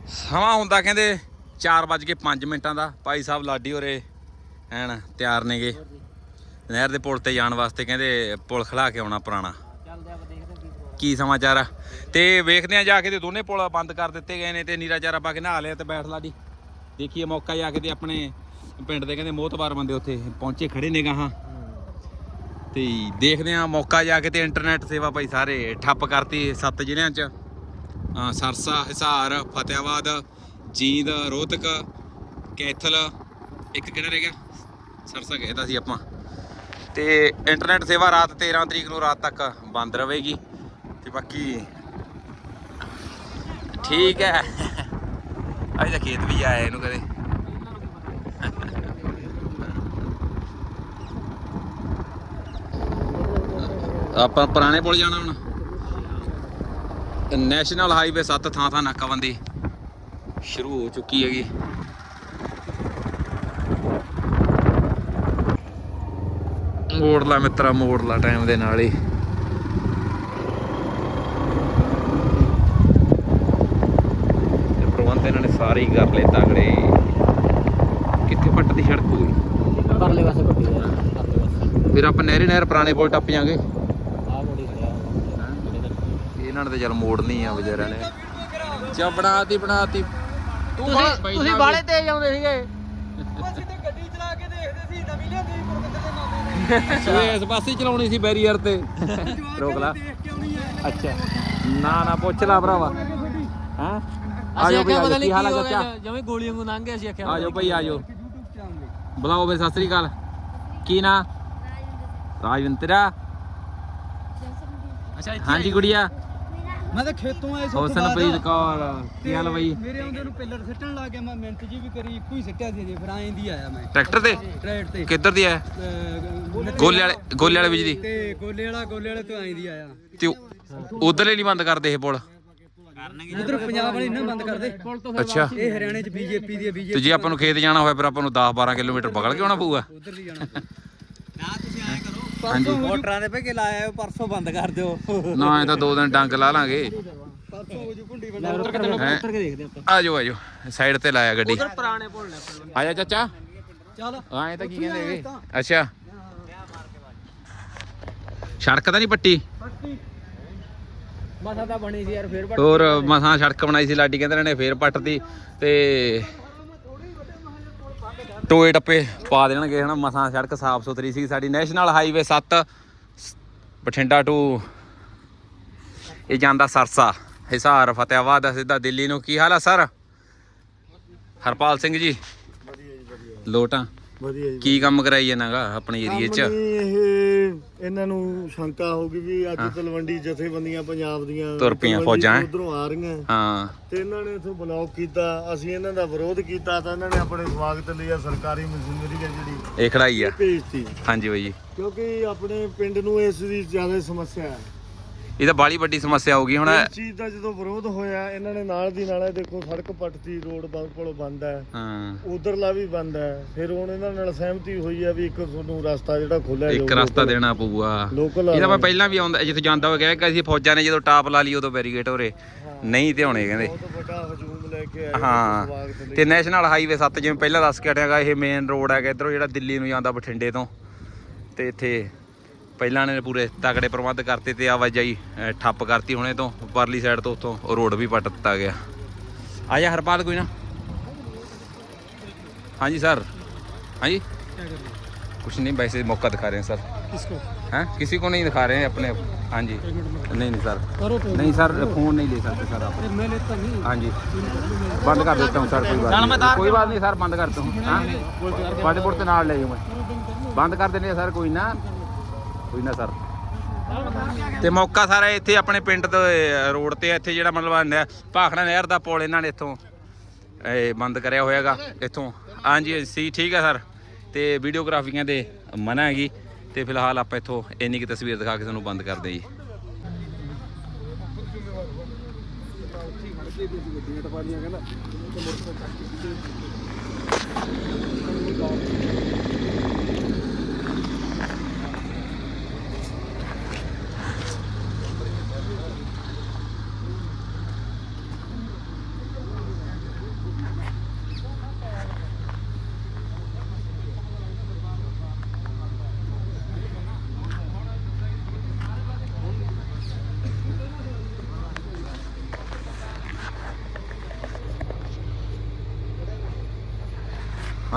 ਸਮਾਂ ਹੁੰਦਾ ਕਹਿੰਦੇ 4:05 ਮਿੰਟਾਂ ਦਾ। ਭਾਈ ਸਾਹਿਬ ਲਾਡੀ ਹੋਰੇ ਐਨ ਤਿਆਰ ਨੇਗੇ। ਨਹਿਰ ਦੇ ਪੁਲ ਤੇ ਜਾਣ ਵਾਸਤੇ ਕਹਿੰਦੇ ਪੁਲ ਖਲਾ ਕੇ ਆਉਣਾ ਪੁਰਾਣਾ। ਕੀ ਕੀ ਸਮਾਚਾਰ ਆ? ਤੇ ਵੇਖਦੇ ਆ ਜਾ ਕੇ ਤੇ ਦੋਨੇ ਪੁਲ ਬੰਦ ਕਰ ਦਿੱਤੇ ਗਏ ਨੇ ਤੇ ਨੀਰਾ ਚਾਰਾ ਪਾ ਕੇ ਨਹਾ ਲਿਆ ਤੇ ਬੈਠ ਲਾਡੀ। ਦੇਖੀਏ ਮੌਕਾ ਜਾ ਕੇ ਤੇ ਆਪਣੇ ਪਿੰਡ ਦੇ ਕਹਿੰਦੇ ਮੋਹਤਬਾਰ ਬੰਦੇ ਉੱਥੇ ਪਹੁੰਚੇ ਖੜੇ ਨੇ ਗਾਹਾਂ। ਤੇ ਦੇਖਦੇ ਆ ਮੌਕਾ ਜਾ ਕੇ ਤੇ ਇੰਟਰਨੈਟ ਸੇਵਾ ਭਾਈ ਸਾਰੇ ਠੱਪ ਕਰਤੀ ਸੱਤ ਜ਼ਿਲ੍ਹਿਆਂ ਚ। ਸਰਸਾ, ਹਿਸਾਰ, ਫਤਿਆਬਾਦ, ਜੀਂਦ, ਰੋਹਤਕ, ਕੈਥਲ। ਇੱਕ ਕਿਹੜਾ ਰਹਿ ਗਿਆ? ਸਰਸਾ ਕਹਿਦਾ ਸੀ ਆਪਾਂ। ਤੇ ਇੰਟਰਨੈਟ ਸੇਵਾ ਰਾਤ 13 ਤਰੀਕ ਨੂੰ ਰਾਤ ਤੱਕ ਬੰਦ ਰਹੇਗੀ। ਤੇ ਬਾਕੀ ਠੀਕ ਹੈ। ਅਜੇ ਤਾਂ ਖੇਤ ਵੀ ਆਇਆ ਇਹਨੂੰ ਕਦੇ। ਆਪਾਂ ਪੁਰਾਣੇ ਪੁਲ ਜਾਣਾ ਹੁਣ। ਨੈਸ਼ਨਲ ਹਾਈਵੇ 7 ਥਾਂ ਥਾਂ ਨਾਕਾਬੰਦੀ ਸ਼ੁਰੂ ਹੋ ਚੁੱਕੀ ਹੈਗੀ। ਮੋੜ ਲਾ ਮਿੱਤਰਾ ਮੋੜ ਲਾ ਟਾਈਮ ਦੇ ਨਾਲ ਹੀ। ਤੇ ਪ੍ਰਬੰਧ ਇਹਨਾਂ ਨੇ ਸਾਰੇ ਹੀ ਕਰ ਲਏ ਤਗੜੇ। ਕਿੱਥੇ ਪੱਟਦੀ ਸੜਕ ਹੋਈ? ਪਰਲੇ ਪਾਸੇ ਪਾਸੇ। ਫਿਰ ਆਪਾਂ ਨਹਿਰੇ ਨਹਿਰ ਪੁਰਾਣੇ ਪੁਲ ਟੱਪ ਜਾਾਂਗੇ। ਇਹਨਾਂ ਨੇ ਤਾਂ ਚੱਲ ਮੋੜਨੀ ਆ ਵਿਚਾਰਿਆਂ ਨੇ। ਚਾ ਬਣਾਤੀ ਬਣਾਤੀ। ਤੂੰ ਤੁਸੀਂ ਤੁਸੀਂ ਬਾਲੇ ਤੇਜ਼ ਆਉਂਦੇ ਸੀਗੇ। ਸਵੇ ਇਸ ਪਾਸੇ ਹੀ ਚਲਾਉਣੀ ਸੀ ਬੈਰੀਅਰ ਤੇ। ਰੋਕ ਲਾ। ਅੱਛਾ। ਨਾ ਨਾ ਪੁੱਛ ਲਾ ਭਰਾਵਾ। ਹਾਂ? ਆ ਜਾਓ ਭਈ ਆ ਜਾਓ ਕੀ ਹਾਲ ਆ ਚਾਚਾ? ਜਿਵੇਂ ਗੋਲੀ ਵਾਂਗੂ ਲੰਘ ਗਿਆ ਸੀ ਆਖਿਆ ਆ ਜਾਓ ਭਈ ਆ ਜਾਓ ਬੁਲਾਓ ਫਿਰ ਸਤਿ ਸ੍ਰੀ ਅਕਾਲ। ਕੀ ਨਾਂ? ਰਾਜਵਿੰਦਰਾ ਅੱਛਾ ਹਾਂਜੀ ਗੁੜੀਆ। ਮੈਂ ਤਾਂ ਖੇਤੋਂ ਆਇਆ ਹੁਸਨਪ੍ਰੀਤ ਕੌਰ ਕੀ ਹਾਲ ਬਈ? ਮੇਰੇ ਆਉਂਦੇ ਨੂੰ ਪਿੱਲਰ ਸਿੱਟਣ ਲੱਗ ਗਿਆ ਮੈਂ ਮਿੰਟ ਜੀ ਵੀ ਕਰੀ ਇੱਕੋ ਹੀ ਸਿੱਟਿਆ ਸੀ ਜੇ ਫਿਰ ਆਏ ਦੀ ਆਇਆ ਮੈਂ। ਟਰੈਕਟਰ ਤੇ? ਟ੍ਰੈਡ ਤੇ। ਕਿੱਧਰ ਦੀ ਹੈ ਅਹ, ਗੋਲੇ ਵਾਲੇ ਗੋਲੇ ਵਾਲੇ ਬਿਜਲੀ ਤੇ ਗੋਲੇ ਵਾਲਾ ਗੋਲੇ ਵਾਲੇ ਤੋਂ ਆਏ ਦੀ ਆਇਆ। ਤੇ ਉਧਰਲੇ ਨਹੀਂ ਬੰਦ ਕਰਦੇ ਇਹ ਪੁਲ? ਉਧਰ ਪੰਜਾਬ ਵਾਲੇ ਨਾ ਬੰਦ ਕਰਦੇ। ਅੱਛਾ। ਇਹ ਹਰਿਆਣੇ ਚ ਬੀਜੇਪੀ ਦੀ ਤੇ ਬੀਜੇਪੀ ਜੇ ਆਪਾਂ ਨੂੰ ਖੇਤ ਜਾਣਾ ਹੋਇਆ ਫਿਰ ਆਪਾਂ ਨੂੰ 10 12 ਕਿਲੋਮੀਟਰ ਬਗਲ ਕੇ ਆਉਣਾ ਪਊਗਾ। ਉਧਰ ਲਈ ਜਾਣਾ। ਹਾਂਜੀ। ਮੋਟਰਾਂ ਦੇ ਪੇ ਲਾਇਆ ਪਰਸੋਂ ਬੰਦ ਕਰ ਦਿਓ। ਨਾ ਇਹ ਤਾਂ ਦੋ ਦਿਨ ਡੰਗ ਲਾ ਲਾਂਗੇ। ਪਰਸੋਂ ਹੋ ਜੂ ਘੁੰਡੀ ਬੰਦਾ ਹੈਂ? ਕੇ ਦੇਖਦੇ ਆਪਾਂ। ਸਾਈਡ ਤੇ ਲਾਇਆ ਗੱਡੀ। ਉਧਰ ਪੁਰਾਣੇ ਪੁੱਲ ਨੇ ਪੁਰਾਣੇ। ਆ ਜਾ ਚਾਚਾ। ਚੱਲ ਆਏ ਤਾਂ ਕੀ ਕਹਿੰਦੇ ਹੈਗੇ ਅੱਛਾ। ਸੜਕ ਤਾਂ ਨਹੀਂ ਪੱਟੀ? ਮਸਾ ਤਾਂ ਬਣੀ ਸੀ ਯਾਰ ਫੇਰ ਹੋਰ ਮਸਾਂ ਸੜਕ ਬਣਾਈ ਸੀ ਲਾਡੀ ਕਹਿੰਦੇ ਨੇ ਫੇਰ ਪੱਟਦੀ ਤੇ ਟੋਏ ਟੱਪੇ ਪਾ ਦੇਣਗੇ ਹਨਾ ਮਸਾਂ ਸੜਕ ਸਾਫ਼ ਸੁਥਰੀ ਸੀ ਸਾਡੀ ਨੈਸ਼ਨਲ ਹਾਈਵੇ 7 ਬਠਿੰਡਾ ਟੂ ਇਹ ਜਾਂਦਾ ਸਰਸਾ ਹਿਸਾਰ ਫਤਿਆਬਾਦ ਸਿੱਧਾ ਦਿੱਲੀ ਨੂੰ ਕੀ ਹਾਲ ਆ ਸਰ? ਹਰਪਾਲ ਸਿੰਘ ਜੀ? ਲੋਟਾਂ। ਵਧੀਆ ਜੀ ਕੀ ਕੰਮ ਕਰਾਈ ਜਾਂਦਾਗਾ ਆਪਣੇ ਏਰੀਏ 'ਚ? ਇਹ ਇਹਨਾਂ ਨੂੰ ਸ਼ੰਕਾ ਹੋ ਗਈ ਵੀ ਅੱਜ ਤਲਵੰਡੀ ਜਥੇਬੰਦੀਆਂ ਪੰਜਾਬ ਦੀਆਂ ਤੁਰ ਪਈਆਂ ਫੌਜਾਂ, ਹੈਂ? ਉਧਰੋਂ ਆ ਰਹੀਆਂ। ਹਾਂ। ਤੇ ਇਹਨਾਂ ਨੇ ਇਥੋਂ ਬਲੌਕ ਕੀਤਾ ਅਸੀਂ ਇਹਨਾਂ ਦਾ ਵਿਰੋਧ ਕੀਤਾ ਤਾਂ ਇਹਨਾਂ ਨੇ ਆਪਣੇ ਸਵਾਗਤ ਲਈ ਆ ਸਰਕਾਰੀ ਮਸ਼ੀਨਰੀ ਆ ਜਿਹੜੀ ਇਹ ਖੜਾਈ ਆ। ਭੇਜਤੀ। ਹਾਂਜੀ ਬਾਈ ਜੀ। ਕਿਉਂਕਿ ਆਪਣੇ ਪਿੰਡ ਨੂੰ ਇਸ ਦੀ ਜ਼ਿਆਦਾ ਸਮੱਸਿਆ ਹੈ। ਇਹ ਤਾਂ ਬਾਲੀ ਵੱਡੀ ਸਮੱਸਿਆ ਹੋ ਗਈ ਹੁਣ। ਇਸ ਚੀਜ਼ ਦਾ ਜਦੋਂ ਵਿਰੋਧ ਹੋਇਆ ਇਹਨਾਂ ਨੇ ਨਾਲ ਦੀ ਨਾਲ ਇਹ ਦੇਖੋ ਸੜਕ ਪੱਟਤੀ ਰੋਡ ਬੰਦ ਕੋਲ ਬੰਦ ਹੈ। ਹਾਂ। ਉਧਰਲਾ ਵੀ ਬੰਦ ਹੈ। ਫਿਰ ਹੁਣ ਇਹਨਾਂ ਨਾਲ ਸਹਿਮਤੀ ਹੋਈ ਹੈ ਵੀ ਇੱਕ ਤੁਹਾਨੂੰ ਰਸਤਾ ਜਿਹੜਾ ਖੋਲਿਆ ਇੱਕ ਰਸਤਾ ਦੇਣਾ ਪਊਗਾ। ਲੋਕਲ ਇਹ ਤਾਂ ਮੈਂ ਪਹਿਲਾਂ ਵੀ ਆਉਂਦਾ ਜਿੱਥੇ ਜਾਂਦਾ ਹੋਇਆ ਕਿ ਅਸੀਂ ਫੌਜਾਂ ਨੇ ਜਦੋਂ ਟਾਪ ਲਾ ਲਈ ਉਦੋਂ ਬੈਰੀਗੇਟ ਹੋਰੇ। ਨਹੀਂ ਤੇ ਹੋਣੇ ਕਹਿੰਦੇ। ਬਹੁਤ ਵੱਡਾ ਹਜੂਮ ਲੈ ਕੇ ਆਏ ਹਾਂ। ਤੇ ਨੈਸ਼ਨਲ ਹਾਈਵੇ 7 ਜਿਵੇਂ ਪਹਿਲਾਂ ਦੱਸ ਕੇ ਹਟਿਆਗਾ ਇਹ ਮੇਨ ਰੋਡ ਹੈਗਾ ਇਧਰੋਂ ਜਿਹੜਾ ਦਿੱਲੀ ਨੂੰ ਜਾਂਦਾ ਬਠਿੰਡੇ ਤੋਂ। ਤੇ ਇੱਥੇ ਪਹਿਲਾਂ ਨੇ ਪੂਰੇ ਤਗੜੇ ਪ੍ਰਬੰਧ ਕਰਤੇ ਤੇ ਆਵਾਜਾਈ ਅਹ, ਠੱਪ ਕਰਤੀ ਹੁਣੇ ਤੋਂ ਪਰਲੀ ਸਾਈਡ ਤੋਂ ਉੱਥੋਂ ਰੋਡ ਵੀ ਪੱਟ ਦਿੱਤਾ ਗਿਆ ਆ ਜਾ ਹਰਪਾਲ ਕੋਈ ਨਾ ਹਾਂਜੀ ਸਰ ਹਾਂਜੀ कुछ नहीं वैसे मौका दिखा रहे हैं सर किसको हैं किसी को नहीं दिखा रहे हैं अपने हाँ जी नहीं नहीं सर करो तो नहीं सर फोन नहीं ले सकते सर आप अरे मैं लेता नहीं हाँ जी बंद कर देता हूँ सर कोई बात नहीं कोई बात नहीं सर बंद करता हूँ हाँ बड़े बुड़ते नाल ले मैं ਬੰਦ ਕਰ ਦਿੰਦੇ ਆ ਸਰ ਕੋਈ ਨਾ ਕੋਈ ਨਾ ਸਰ। ਤੇ ਮੌਕਾ ਸਾਰਾ ਇੱਥੇ ਆਪਣੇ ਪਿੰਡ ਦੇ ਰੋਡ ਤੇ ਆ, ਇੱਥੇ ਜਿਹੜਾ ਮਤਲਬ ਭਾਖੜਾ ਨਹਿਰ ਦਾ ਪੁਲ ਇਹਨਾਂ ਨੇ ਇੱਥੋਂ ਇਹ ਬੰਦ ਕਰਿਆ ਹੋਇਆਗਾ ਇੱਥੋਂ। ਹਾਂਜੀ ਸੀ ਠੀਕ ਹੈ ਸਰ। ਤੇ ਵੀਡੀਓਗ੍ਰਾਫੀਆਂ ਦੇ ਮਨਾ ਹੈਗੀ। ਤੇ ਤੇ ਫਿਲਹਾਲ ਆਪਾਂ ਇੱਥੋਂ ਇੰਨੀ ਕੁ ਤਸਵੀਰ ਦਿਖਾ ਕੇ ਤੁਹਾਨੂੰ ਬੰਦ ਕਰਦੇ ਜੀ।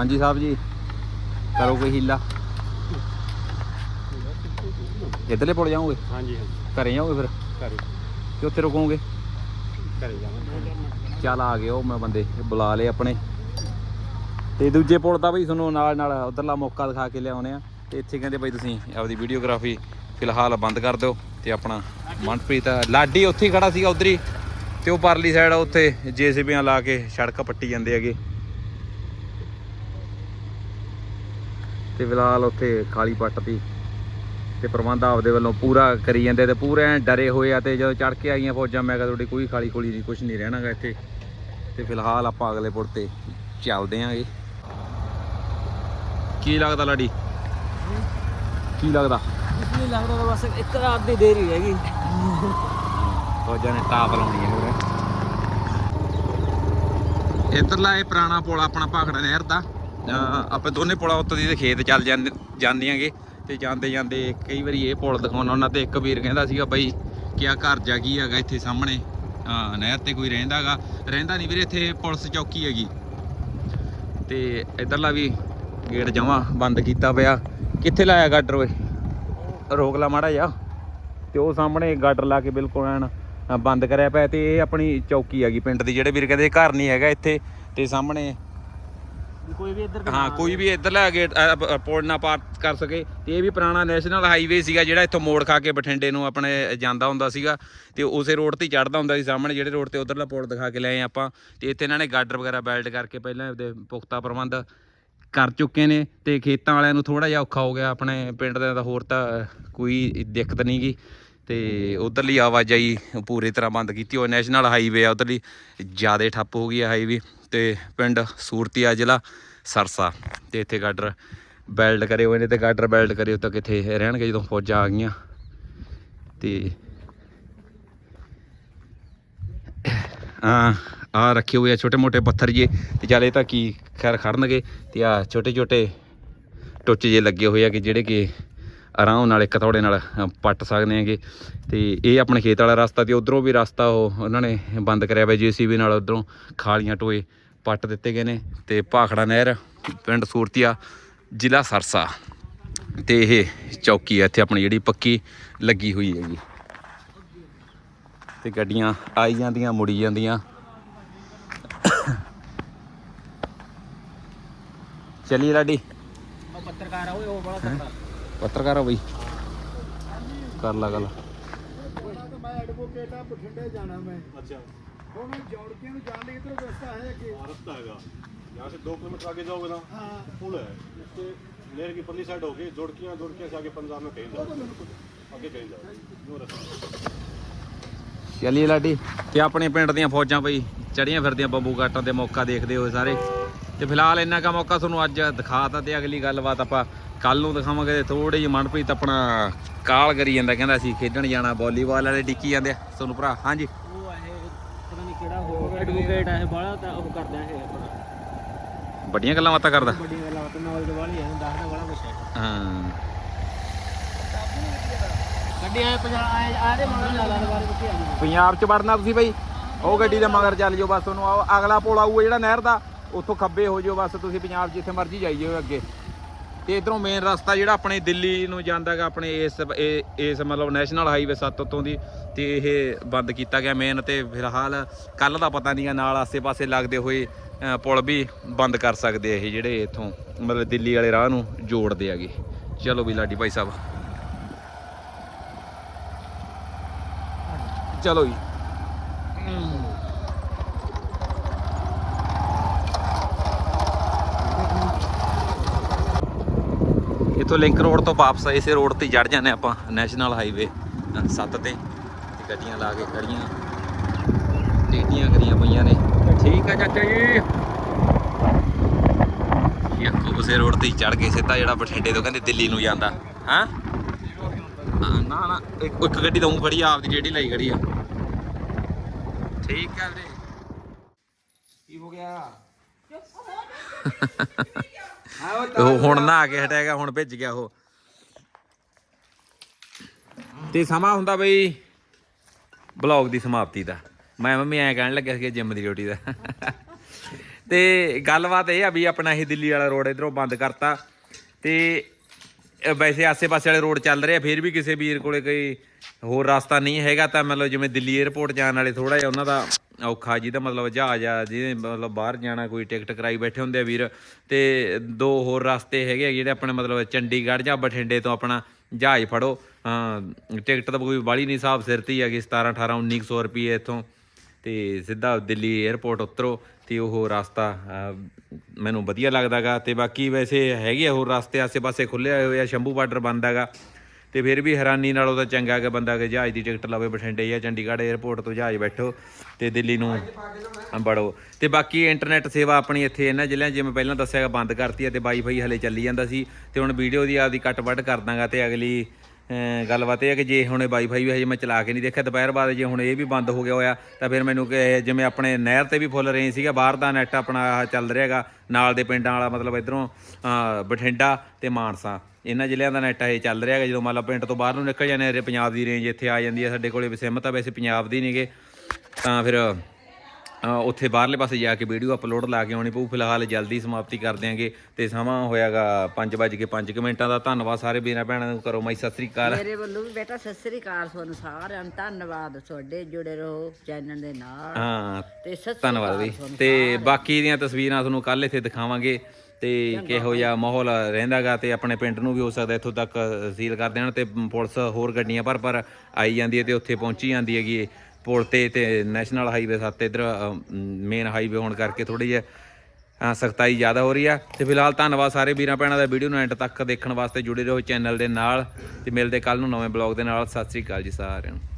ਹਾਂਜੀ ਸਾਹਿਬ ਜੀ ਕਰੋ ਕੋਈ ਹੀਲਾ। ਇੱਧਰਲੇ ਪੁਲ ਜਾਓਗੇ? ਹਾਂਜੀ ਘਰੇ ਜਾਓਗੇ ਫਿਰ? ਘਰੇ। ਕਿ ਉੱਥੇ ਰੁਕੋਗੇ? ਘਰੇ ਜਾਵਾਂਗੇ। ਚੱਲ ਆ ਗਏ ਉਹ ਮੈਂ ਬੰਦੇ ਬੁਲਾ ਲਏ ਆਪਣੇ। ਤੇ ਦੂਜੇ ਪੁਲ ਦਾ ਬਈ ਤੁਹਾਨੂੰ ਨਾਲ ਨਾਲ ਉਧਰਲਾ ਮੌਕਾ ਦਿਖਾ ਕੇ ਲਿਆਉਨੇ ਆ। ਤੇ ਇੱਥੇ ਕਹਿੰਦੇ ਬਈ ਤੁਸੀਂ ਆਪਦੀ ਵੀਡੀਓਗ੍ਰਾਫੀ ਫਿਲਹਾਲ ਬੰਦ ਕਰ ਦਿਓ ਤੇ ਆਪਣਾ ਮਨਪ੍ਰੀਤ ਲਾਡੀ ਉੱਥੇ ਖੜਾ ਸੀਗਾ ਉਧਰ। ਹੀ ਤੇ ਉਹ ਪਰਲੀ ਸਾਈਡ ਉੱਥੇ ਜੇਸੀਬੀਆਂ ਲਾ ਕੇ ਸੜਕ ਪੱਟੀ ਜਾਂਦੇ ਹੈਗੇ। ਤੇ ਫਿਲਹਾਲ ਉੱਥੇ ਖਾਲੀ ਪੱਟਤੀ ਤੇ ਪ੍ਰਬੰਧ ਆਪਦੇ ਵੱਲੋਂ ਪੂਰਾ ਕਰੀ ਜਾਂਦੇ ਤੇ ਪੂਰੇ ਡਰੇ ਹੋਏ ਆ ਤੇ ਜਦੋਂ ਚੜ ਕੇ ਆਈਆਂ ਫੌਜਾਂ ਮੈਂ ਕਿਹਾ ਤੁਹਾਡੀ ਕੋਈ ਖਾਲੀ ਖੋਲੀ ਨਹੀਂ ਕੁਝ ਨਹੀਂ ਰਹਿਣਾਗਾ ਇੱਥੇ। ਤੇ ਫਿਲਹਾਲ ਆਪਾਂ ਅਗਲੇ ਪੁਲ ਤੇ ਚੱਲਦੇ ਆਂਗੇ ਕੀ ਲੱਗਦਾ ਲਾਡੀ? ਕੀ ਲੱਗਦਾ? ਕੁਝ ਨਹੀਂ ਲੱਗਦਾ ਬਸ ਇੱਕ ਰਾਤ ਦੀ ਦੇਰ ਹੀ ਰਹਿ ਗਈ ਫੌਜਾਂ ਨੇ ਟਾਪ ਲਾਉਣੀ ਹੈ ਹੋਰ ਇਧਰਲਾ ਇਹ ਪੁਰਾਣਾ ਪੁਲ ਆਪਣਾ ਭਾਖੜਾ ਨਹਿਰ ਦਾ। ਆਪਾਂ ਦੋਨੇ ਪੁਲਾਂ ਉੱਤੇ ਦੀ ਤੇ ਖੇਤ ਚੱਲ ਜਾਂਦੇ ਜਾਂਦੀਆਂਗੇ ਤੇ ਜਾਂਦੇ ਜਾਂਦੇ ਕਈ ਵਾਰੀ ਇਹ ਪੁਲ ਦਿਖਾਉਣਾ ਉਹਨਾਂ ਤੇ। ਇੱਕ ਵੀਰ ਕਹਿੰਦਾ ਸੀਗਾ, ਬਈ, ਕਿਆ ਘਰ ਜਾ ਕੀ ਹੈਗਾ ਇੱਥੇ ਸਾਹਮਣੇ? ਹਾਂ, ਨਹਿਰ ਤੇ ਕੋਈ ਰਹਿੰਦਾਗਾ ਰਹਿੰਦਾ ਨਹੀਂ ਵੀਰੇ ਇੱਥੇ ਪੁਲਿਸ ਚੌਕੀ ਹੈਗੀ। ਤੇ ਇਧਰਲਾ ਵੀ ਗੇਟ ਜਮਾ ਬੰਦ ਕੀਤਾ ਪਿਆ। ਕਿੱਥੇ ਲਾਇਆ ਗਾਡਰ ਓਏ? ਰੋਕ ਲਾ ਮਾੜਾ ਜਾ ਤੇ ਉਹ ਸਾਹਮਣੇ ਗਾਡਰ ਲਾ ਕੇ ਬਿਲਕੁਲ ਐਨ ਬੰਦ ਕਰਿਆ ਪਿਆ ਤੇ ਇਹ ਆਪਣੀ ਚੌਕੀ ਹੈਗੀ ਪਿੰਡ ਦੀ। ਜਿਹੜੇ ਵੀਰ ਕਹਿੰਦੇ ਘਰ ਨਹੀਂ ਹੈਗਾ ਇੱਥੇ, ਤੇ ਸਾਹਮਣੇ ਕੋਈ ਵੀ ਇੱਧਰ ਹਾਂ ਕੋਈ ਵੀ ਇੱਧਰਲਾ ਗੇਟ ਪੁਲ ਨਾ ਪਾਰ ਕਰ ਸਕੇ। ਤੇ ਇਹ ਵੀ ਪੁਰਾਣਾ ਨੈਸ਼ਨਲ ਹਾਈਵੇ ਸੀਗਾ ਜਿਹੜਾ ਇੱਥੋਂ ਮੋੜ ਖਾ ਕੇ ਬਠਿੰਡੇ ਨੂੰ ਆਪਣੇ ਜਾਂਦਾ ਹੁੰਦਾ ਸੀਗਾ। ਤੇ ਉਸੇ ਰੋਡ ਤੇ ਚੜਦਾ ਹੁੰਦਾ ਸੀ ਸਾਹਮਣੇ ਜਿਹੜੇ ਰੋਡ ਤੇ ਉਧਰਲਾ ਪੁਲ ਦਿਖਾ ਕੇ ਲਿਆਏ ਆਪਾਂ। ਤੇ ਇੱਥੇ ਇਹਨਾਂ ਨੇ ਗਾਡਰ ਵਗੈਰਾ ਬੈਲਟ ਕਰਕੇ ਪਹਿਲਾਂ ਇਹਦੇ ਪੁਖਤਾ ਪ੍ਰਬੰਧ ਕਰ ਚੁੱਕੇ ਨੇ। ਤੇ ਖੇਤਾਂ ਵਾਲਿਆਂ ਨੂੰ ਥੋੜਾ ਜਿਹਾ ਔਖਾ ਹੋ ਗਿਆ ਆਪਣੇ ਪਿੰਡ ਦੇ ਤਾਂ ਹੋਰ ਤਾਂ ਕੋਈ ਦਿੱਕਤ ਨਹੀਂ ਗੀ। ਤੇ ਉਧਰਲੀ ਆਵਾਜਾਈ ਪੂਰੀ ਤਰ੍ਹਾਂ ਬੰਦ ਕੀਤੀ ਹੋਈ ਨੈਸ਼ਨਲ ਹਾਈਵੇ ਆ ਉਧਰਲੀ ਜ਼ਿਆਦਾ ਠੱਪ ਹੋ ਗਈ ਆ ਹਾਈਵੇ। ਤੇ ਪਿੰਡ ਸੂਰਤੀਆ ਜ਼ਿਲ੍ਹਾ ਸਰਸਾ ਤੇ ਇੱਥੇ ਗਾਡਰ ਬੈਲਟ ਕਰੇ ਹੋਏ ਨੇ ਤੇ ਗਾਡਰ ਬੈਲਟ ਕਰੇ ਤਾਂ ਕਿੱਥੇ ਰਹਿਣਗੇ ਜਦੋਂ ਫੌਜਾਂ ਆ ਗਈਆਂ। ਤੇ ਆ ਆ ਰੱਖੇ ਹੋਏ ਆ ਛੋਟੇ ਮੋਟੇ ਪੱਥਰ ਜੇ ਤੇ ਚੱਲ ਇਹ ਤਾਂ ਕੀ ਖੈਰ ਖੜਨਗੇ ਤੇ ਆ ਛੋਟੇ ਛੋਟੇ ਟੁੱਚ ਜੇ ਲੱਗੇ ਹੋਏ ਆ ਕਿ ਜਿਹੜੇ ਕਿ ਆਰਾਮ ਨਾਲ ਇੱਕ ਥੋੜੇ ਨਾਲ ਪੱਟ ਸਕਦੇ ਹੈਗੇ। ਤੇ ਇਹ ਆਪਣੇ ਖੇਤ ਵਾਲਾ ਰਸਤਾ ਤੇ ਉਧਰੋਂ ਵੀ ਰਸਤਾ ਉਹ ਉਹਨਾਂ ਨੇ ਬੰਦ ਕਰਿਆ ਹੋਇਆ ਜੀਸੀਬੀ ਨਾਲ ਉਧਰੋਂ ਖਾਲੀਆਂ ਟੋਏ ਪੱਟ ਦਿੱਤੇ ਗਏ ਨੇ ਤੇ ਭਾਖੜਾ ਨਹਿਰ ਪਿੰਡ ਸੂਰਤੀਆ ਜ਼ਿਲ੍ਹਾ ਸਰਸਾ ਤੇ ਇਹ ਚੌਕੀ ਆ ਇੱਥੇ ਆਪਣੀ ਜਿਹੜੀ ਪੱਕੀ ਲੱਗੀ ਹੋਈ ਹੈਗੀ। ਤੇ ਗੱਡੀਆਂ ਆਈ ਜਾਂਦੀਆਂ ਮੁੜੀ ਜਾਂਦੀਆਂ। ਚਲੀ ਲਾਡੀ। ਉਹ ਪੱਤਰਕਾਰ ਆ ਓਏ ਉਹ ਬੜਾ ਤਕੜਾ ਪੱਤਰਕਾਰ। ਹੋ ਬਈ। ਕਰ ਲਾ ਗੱਲ। ਮੈਂ ਐਡਵੋਕੇਟ ਆ ਬਠਿੰਡੇ ਜਾਣਾ ਮੈਂ ਅੱਛਾ। ਹੁਣ ਜੌੜਕੀਆਂ ਨੂੰ ਜਾਣ ਲਈ ਇਧਰ ਰਸਤਾ ਹੈ ਕਿ रास्ता हैगा यहाँ से दो किलोमीटर आगे जाओगे ना हाँ पुल है उससे नहर की पल्ली साइड होगी जोड़कियाँ जोड़कियाँ से आगे पंजाब में कहीं जाओ आगे कहीं जाओ वो रास्ता ਚੱਲੀਏ ਲਾਡੀ ਤੇ ਆਪਣੇ ਪਿੰਡ ਦੀਆਂ ਫੌਜਾਂ ਬਈ ਚੜੀਆਂ ਫਿਰਦੀਆਂ ਬੰਬੂ ਕਾਟਾਂ ਤੇ ਮੌਕਾ ਦੇਖਦੇ ਹੋਏ ਸਾਰੇ ਤੇ ਫਿਲਹਾਲ ਇੰਨਾ ਕਾ ਮੌਕਾ ਤੁਹਾਨੂੰ ਅੱਜ ਦਿਖਾਤਾ ਤੇ ਅਗਲੀ ਗੱਲਬਾਤ ਆਪਾਂ ਕੱਲ ਨੂੰ ਦਿਖਾਵਾਂਗੇ ਤੇ ਥੋੜੀ ਜਿਹੀ ਮਨਪ੍ਰੀਤ ਆਪਣਾ ਕਾਲ ਕਰੀ ਜਾਂਦਾ ਕਹਿੰਦਾ ਅਸੀਂ ਖੇਡਣ ਜਾਣਾ ਵਾਲੀਬਾਲ ਵਾਲੇ ਡਿੱਕੀ ਜਾਂਦੇ ਆ ਤੁਹਾਨੂੰ ਭਰਾ ਹਾਂਜੀ ਐਡਵੋਕੇਟ ਆ ਇਹ ਤਾਂ ਉਹ ਕਰਦਾ ਇਹ ਆਪਣਾ। ਵੱਡੀਆਂ ਗੱਲਾਂ ਬਾਤਾਂ ਕਰਦਾ। ਵੱਡੀਆਂ ਗੱਲਾਂ ਬਾਤਾਂ ਨੌਲੇਜ ਵਾਲੀ ਹੈ ਦੱਸਦਾ ਬੜਾ ਕੁਛ ਹੈ। ਹਾਂ ਗੱਡੀਆਂ ਪੰਜਾਬ ਆਏ ਆ ਦੇ ਮਗਰ ਲਾ ਲਾ ਦੇ ਬਾਰੇ ਪੁੱਛਿਆ ਜੀ ਪੰਜਾਬ ਚ ਵੜਨਾ ਤੁਸੀਂ ਬਈ। ਉਹ ਗੱਡੀ ਦੇ ਮਗਰ ਚੱਲ ਜਾਓ ਬਸ ਤੁਹਾਨੂੰ ਆਓ ਅਗਲਾ ਪੁਲ ਆਊਗਾ ਜਿਹੜਾ ਨਹਿਰ ਦਾ ਉੱਥੋਂ ਖੱਬੇ ਹੋ ਜਾਓ ਬਸ ਤੁਸੀਂ ਪੰਜਾਬ ਜਿੱਥੇ ਮਰਜ਼ੀ ਜਾਈ ਜਾਓ ਅੱਗੇ। ਤੇ ਇਧਰੋਂ ਮੇਨ ਰਸਤਾ ਜਿਹੜਾ ਆਪਣੇ ਦਿੱਲੀ ਨੂੰ ਜਾਂਦਾਗਾ, ਆਪਣੇ ਇਸ, ਇਹ- ਇਸ ਮਤਲਬ ਨੈਸ਼ਨਲ ਹਾਈਵੇ 7 ਤੋਂ ਦੀ, ਤੇ ਇਹ ਬੰਦ ਕੀਤਾ ਗਿਆ ਮੇਨ ਤੇ ਫਿਲਹਾਲ ਕੱਲ ਦਾ ਪਤਾ ਨਹੀਂ ਆ, ਨਾਲ ਆਸੇ-ਪਾਸੇ ਲੱਗਦੇ ਹੋਏ ਪੁਲ ਵੀ ਬੰਦ ਕਰ ਸਕਦੇ ਇਹ ਜਿਹੜੇ ਇਥੋਂ, ਮਤਲਬ ਦਿੱਲੀ ਵਾਲੇ ਰਾਹ ਨੂੰ ਜੋੜਦੇ ਹੈਗੇ। ਚਲੋ ਵੀ ਲਾਡੀ ਭਾਈ ਸਾਹਿਬ। ਚਲੋ ਜੀ। ਇੱਥੋਂ ਲਿੰਕ ਰੋਡ ਤੋਂ ਵਾਪਸ ਇਸੇ ਰੋਡ ਤੇ ਚੜ ਜਾਂਦੇ ਆਪਾਂ ਨੈਸ਼ਨਲ ਹਾਈਵੇ 7 ਤੇ। ਤੇ ਗੱਡੀਆਂ ਲਾ ਕੇ ਖੜੀਆਂ ਟੇਡੀਆਂ ਕਰੀਆਂ ਪਈਆਂ ਨੇ। ਠੀਕ ਆ ਚਾਚਾ ਜੀ। ਯਾ ਉਸੇ ਰੋਡ ਤੇ ਚੜ ਕੇ ਸਿੱਧਾ ਜਿਹੜਾ ਬਠਿੰਡੇ ਤੋਂ ਕਹਿੰਦੇ ਦਿੱਲੀ ਨੂੰ ਜਾਂਦਾ। ਹਾਂ? ਹਾਂ, ਨਾ ਨਾ ਇੱਕ ਇੱਕ ਗੱਡੀ ਤਾਂ ਉਹ ਖੜੀ ਆ ਆਪਦੀ ਜਿਹੜੀ ਲਈ ਖੜੀ ਆ। ਠੀਕ ਆ ਵੀਰੇ। ਕੀ ਹੋ ਗਿਆ? ਉਹ ਹੁਣ ਨਾ ਆ ਕੇ ਹਟੇਗਾ ਹੁਣ ਭਿੱਜ ਗਿਆ ਉਹ। ਤੇ ਸਮਾਂ ਹੁੰਦਾ ਬਈ ਬਲੌਗ ਦੀ ਸਮਾਪਤੀ ਦਾ। ਮੈਂ ਮੰਮੀ ਐਂ ਕਹਿਣ ਲੱਗਿਆ ਸੀ ਜਿਮ ਦੀ ਡਿਊਟੀ ਦਾ। ਤੇ ਗੱਲਬਾਤ ਇਹ ਆ ਵੀ ਆਪਣਾ ਇਹ ਦਿੱਲੀ ਵਾਲਾ ਰੋਡ ਇਧਰੋਂ ਬੰਦ ਕਰਤਾ। ਤੇ ਵੈਸੇ ਆਸੇ-ਪਾਸੇ ਵਾਲੇ ਰੋਡ ਚੱਲ ਰਹੇ ਆ ਫਿਰ ਵੀ ਕਿਸੇ ਵੀਰ ਕੋਲੇ ਕੋਈ ਹੋਰ ਰਸਤਾ ਨਹੀਂ ਹੈਗਾ ਤਾਂ ਮਤਲਬ ਜਿਵੇਂ ਦਿੱਲੀ 에ਅਰਪੋਰਟ ਜਾਣ ਵਾਲੇ ਥੋੜਾ ਜਿਹਾ ਉਹਨਾਂ ਦਾ ਔਖਾ, ਜਿਹਦਾ ਮਤਲਬ ਜਹਾਜ਼ ਆ, ਜਿਹਦੇ ਮਤਲਬ ਬਾਹਰ ਜਾਣਾ, ਕੋਈ ਟਿਕਟ ਕਰਾਈ ਬੈਠੇ ਹੁੰਦੇ ਆ ਵੀਰ। ਤੇ ਦੋ ਹੋਰ ਰਸਤੇ ਹੈਗੇ ਆ ਜਿਹੜੇ ਆਪਣੇ ਮਤਲਬ ਚੰਡੀਗੜ੍ਹ ਜਾਂ ਬਠਿੰਡੇ ਤੋਂ ਆਪਣਾ ਜਹਾਜ਼ ਫੜੋ। ਟਿਕਟ ਤਾਂ ਕੋਈ ਬਾਲੀ ਨਹੀਂ ਹਿਸਾਬ ਸਿਰ ਤੇ ਹੀ ਹੈਗੀ 17 18 1900 ਰੁਪਏ ਇੱਥੋਂ। ਤੇ ਸਿੱਧਾ ਦਿੱਲੀ 에ਅਰਪੋਰਟ ਉਤਰੋ ਤੇ ਉਹ ਰਸਤਾ ਮੈਨੂੰ ਵਧੀਆ ਲੱਗਦਾਗਾ। ਤੇ ਬਾਕੀ ਵੈਸੇ ਹੈਗੇ ਆ ਹੋਰ ਰਸਤੇ, ਆਸੇ-ਪਾਸੇ ਖੁੱਲੇ ਹੋਏ ਆ ਸ਼ੰਭੂ ਬਾਰਡਰ ਬੰਦ ਹੈਗਾ ਤੇ ਫਿਰ ਵੀ ਹੈਰਾਨੀ ਨਾਲੋਂ ਤਾਂ ਚੰਗਾ ਕਿ ਬੰਦਾ ਕਿ ਜਹਾਜ਼ ਦੀ ਟਿਕਟ ਲਵੇ, ਬਠਿੰਡੇ ਜਾਂ ਚੰਡੀਗੜ੍ਹ 에ਅਰਪੋਰਟ ਤੋਂ ਜਹਾਜ਼ ਬੈਠੋ ਤੇ ਦਿੱਲੀ ਨੂੰ ਬੜੋ ਤੇ ਬਾਕੀ ਇੰਟਰਨੈਟ ਸੇਵਾ ਆਪਣੀ ਇੱਥੇ ਇਹਨਾਂ ਜ਼ਿਲ੍ਹਿਆਂ 'ਚ ਜਿਵੇਂ ਪਹਿਲਾਂ ਦੱਸਿਆਗਾ ਬੰਦ ਕਰਤੀ ਹੈ ਤੇ ਵਾਈਫਾਈ ਹਲੇ ਚੱਲੀ ਜਾਂਦਾ ਸੀ ਤੇ ਹੁਣ ਵੀਡੀਓ ਦੀ ਆਪਦੀ ਕੱਟ ਵੱਟ ਕਰ ਦਾਂਗਾ ਤੇ ਅਗਲੀ ਗੱਲਬਾਤ ਇਹ ਹੈ ਕਿ ਜੇ ਹੁਣ ਵਾਈਫਾਈ ਵੀ ਹਜੇ ਮੈਂ ਚਲਾ ਕੇ ਨਹੀਂ ਦੇਖਿਆ, ਦੁਪਹਿਰ ਬਾਅਦ ਜੇ ਹੁਣ ਇਹ ਵੀ ਬੰਦ ਹੋ ਗਿਆ ਹੋਇਆ, ਤਾਂ ਫਿਰ ਮੈਨੂੰ ਕਿ ਜਿਵੇਂ ਆਪਣੇ ਨਹਿਰ ਤੇ ਵੀ ਫੁੱਲ ਰੇਂਜ ਸੀਗਾ, ਬਾਹਰ ਦਾ ਨੈਟ ਆਪਣਾ ਆਹ ਚੱਲ ਰਿਹਾਗਾ ਨਾਲ ਦੇ ਪਿੰਡਾਂ ਵਾਲਾ ਮਤਲਬ ਇਧਰੋਂ ਬਠਿੰਡਾ ਤੇ ਮਾਨਸਾ। ਇਹਨਾਂ ਜ਼ਿਲ੍ਹਿਆਂ ਦਾ ਨੈਟ ਇਹ ਚੱਲ ਰਿਹਾਗਾ ਜਦੋਂ ਮੰਨ ਲਓ ਪਿੰਡ ਤੋਂ ਬਾਹਰ ਨੂੰ ਨਿਕਲ ਜਾਂਦੇ ਆ ਪੰਜਾਬ ਦੀ ਰੇਂਜ ਇੱਥੇ ਆ ਜਾਂਦੀ ਹੈ ਸਾਡੇ ਕੋਲੇ ਵੀ ਸਿਮ ਤਾਂ ਵੈਸੇ ਪੰਜਾਬ ਦੀ ਨਹੀਂਗੇ ਤਾਂ ਫਿਰ ਉੱਥੇ ਬਾਹਰਲੇ ਪਾਸੇ ਜਾ ਕੇ ਵੀਡੀਓ ਅਪਲੋਡ ਲਾ ਕੇ ਆਉਣੀ ਪਊ। ਫਿਲਹਾਲ ਜਲਦੀ ਸਮਾਪਤੀ ਕਰ ਦਿਆਂਗੇ। ਤੇ ਸਮਾਂ ਹੋਇਆਗਾ 5:05 ਮਿੰਟਾਂ ਦਾ। ਧੰਨਵਾਦ ਸਾਰੇ ਵੀਰਾਂ ਭੈਣਾਂ ਨੂੰ। ਕਰੋ ਮਾਈ ਸਤਿ ਸ੍ਰੀ ਅਕਾਲ। ਮੇਰੇ ਵੱਲੋਂ ਵੀ ਬੇਟਾ ਸਤਿ ਸ੍ਰੀ ਅਕਾਲ ਤੁਹਾਨੂੰ ਸਾਰਿਆਂ ਨੂੰ। ਧੰਨਵਾਦ ਤੁਹਾਡੇ ਜੁੜੇ ਰਹੋ ਚੈਨਲ ਦੇ ਨਾਲ। ਹਾਂ ਤੇ ਸਤਿ ਸ੍ਰੀ ਧੰਨਵਾਦ ਅਕਾਲ ਵੀ ਤੇ ਬਾਕੀ ਦੀਆਂ ਤਸਵੀਰਾਂ ਤੁਹਾਨੂੰ ਕੱਲ ਇੱਥੇ ਦਿਖਾਵਾਂਗੇ। ਤੇ ਕਿਹੋ ਜਿਹਾ ਮਾਹੌਲ ਰਹਿੰਦਾਗਾ ਤੇ ਆਪਣੇ ਪਿੰਡ ਨੂੰ ਵੀ ਹੋ ਸਕਦਾ ਇੱਥੋਂ ਤੱਕ ਸੀਲ ਕਰ ਦੇਣ ਤੇ ਪੁਲਿਸ ਹੋਰ ਗੱਡੀਆਂ ਪਰ ਪਰ ਆਈ ਜਾਂਦੀ ਹੈ ਤੇ ਉੱਥੇ ਪਹੁੰਚੀ ਜਾਂਦੀ ਹੈਗੀ ਪੁਲ ਤੇ ਤੇ ਨੈਸ਼ਨਲ ਹਾਈਵੇ 7 ਇਧਰ ਮੇਨ ਹਾਈਵੇ ਹੋਣ ਕਰਕੇ ਥੋੜੀ ਜਿਹੀ ਸਖਤਾਈ ਜ਼ਿਆਦਾ ਹੋ ਰਹੀ ਆ। ਤੇ ਫਿਲਹਾਲ ਧੰਨਵਾਦ ਸਾਰੇ ਵੀਰਾਂ ਭੈਣਾਂ ਦਾ ਵੀਡੀਓ ਨੂੰ ਐਂਡ ਤੱਕ ਦੇਖਣ ਵਾਸਤੇ ਜੁੜੇ ਰਹੋ ਚੈਨਲ ਦੇ ਨਾਲ ਤੇ ਮਿਲਦੇ ਕੱਲ ਨੂੰ ਨਵੇਂ ਬਲੌਗ ਦੇ ਨਾਲ। ਸਤਿ ਸ੍ਰੀ ਅਕਾਲ ਜੀ ਸਾਰਿਆਂ ਨੂੰ।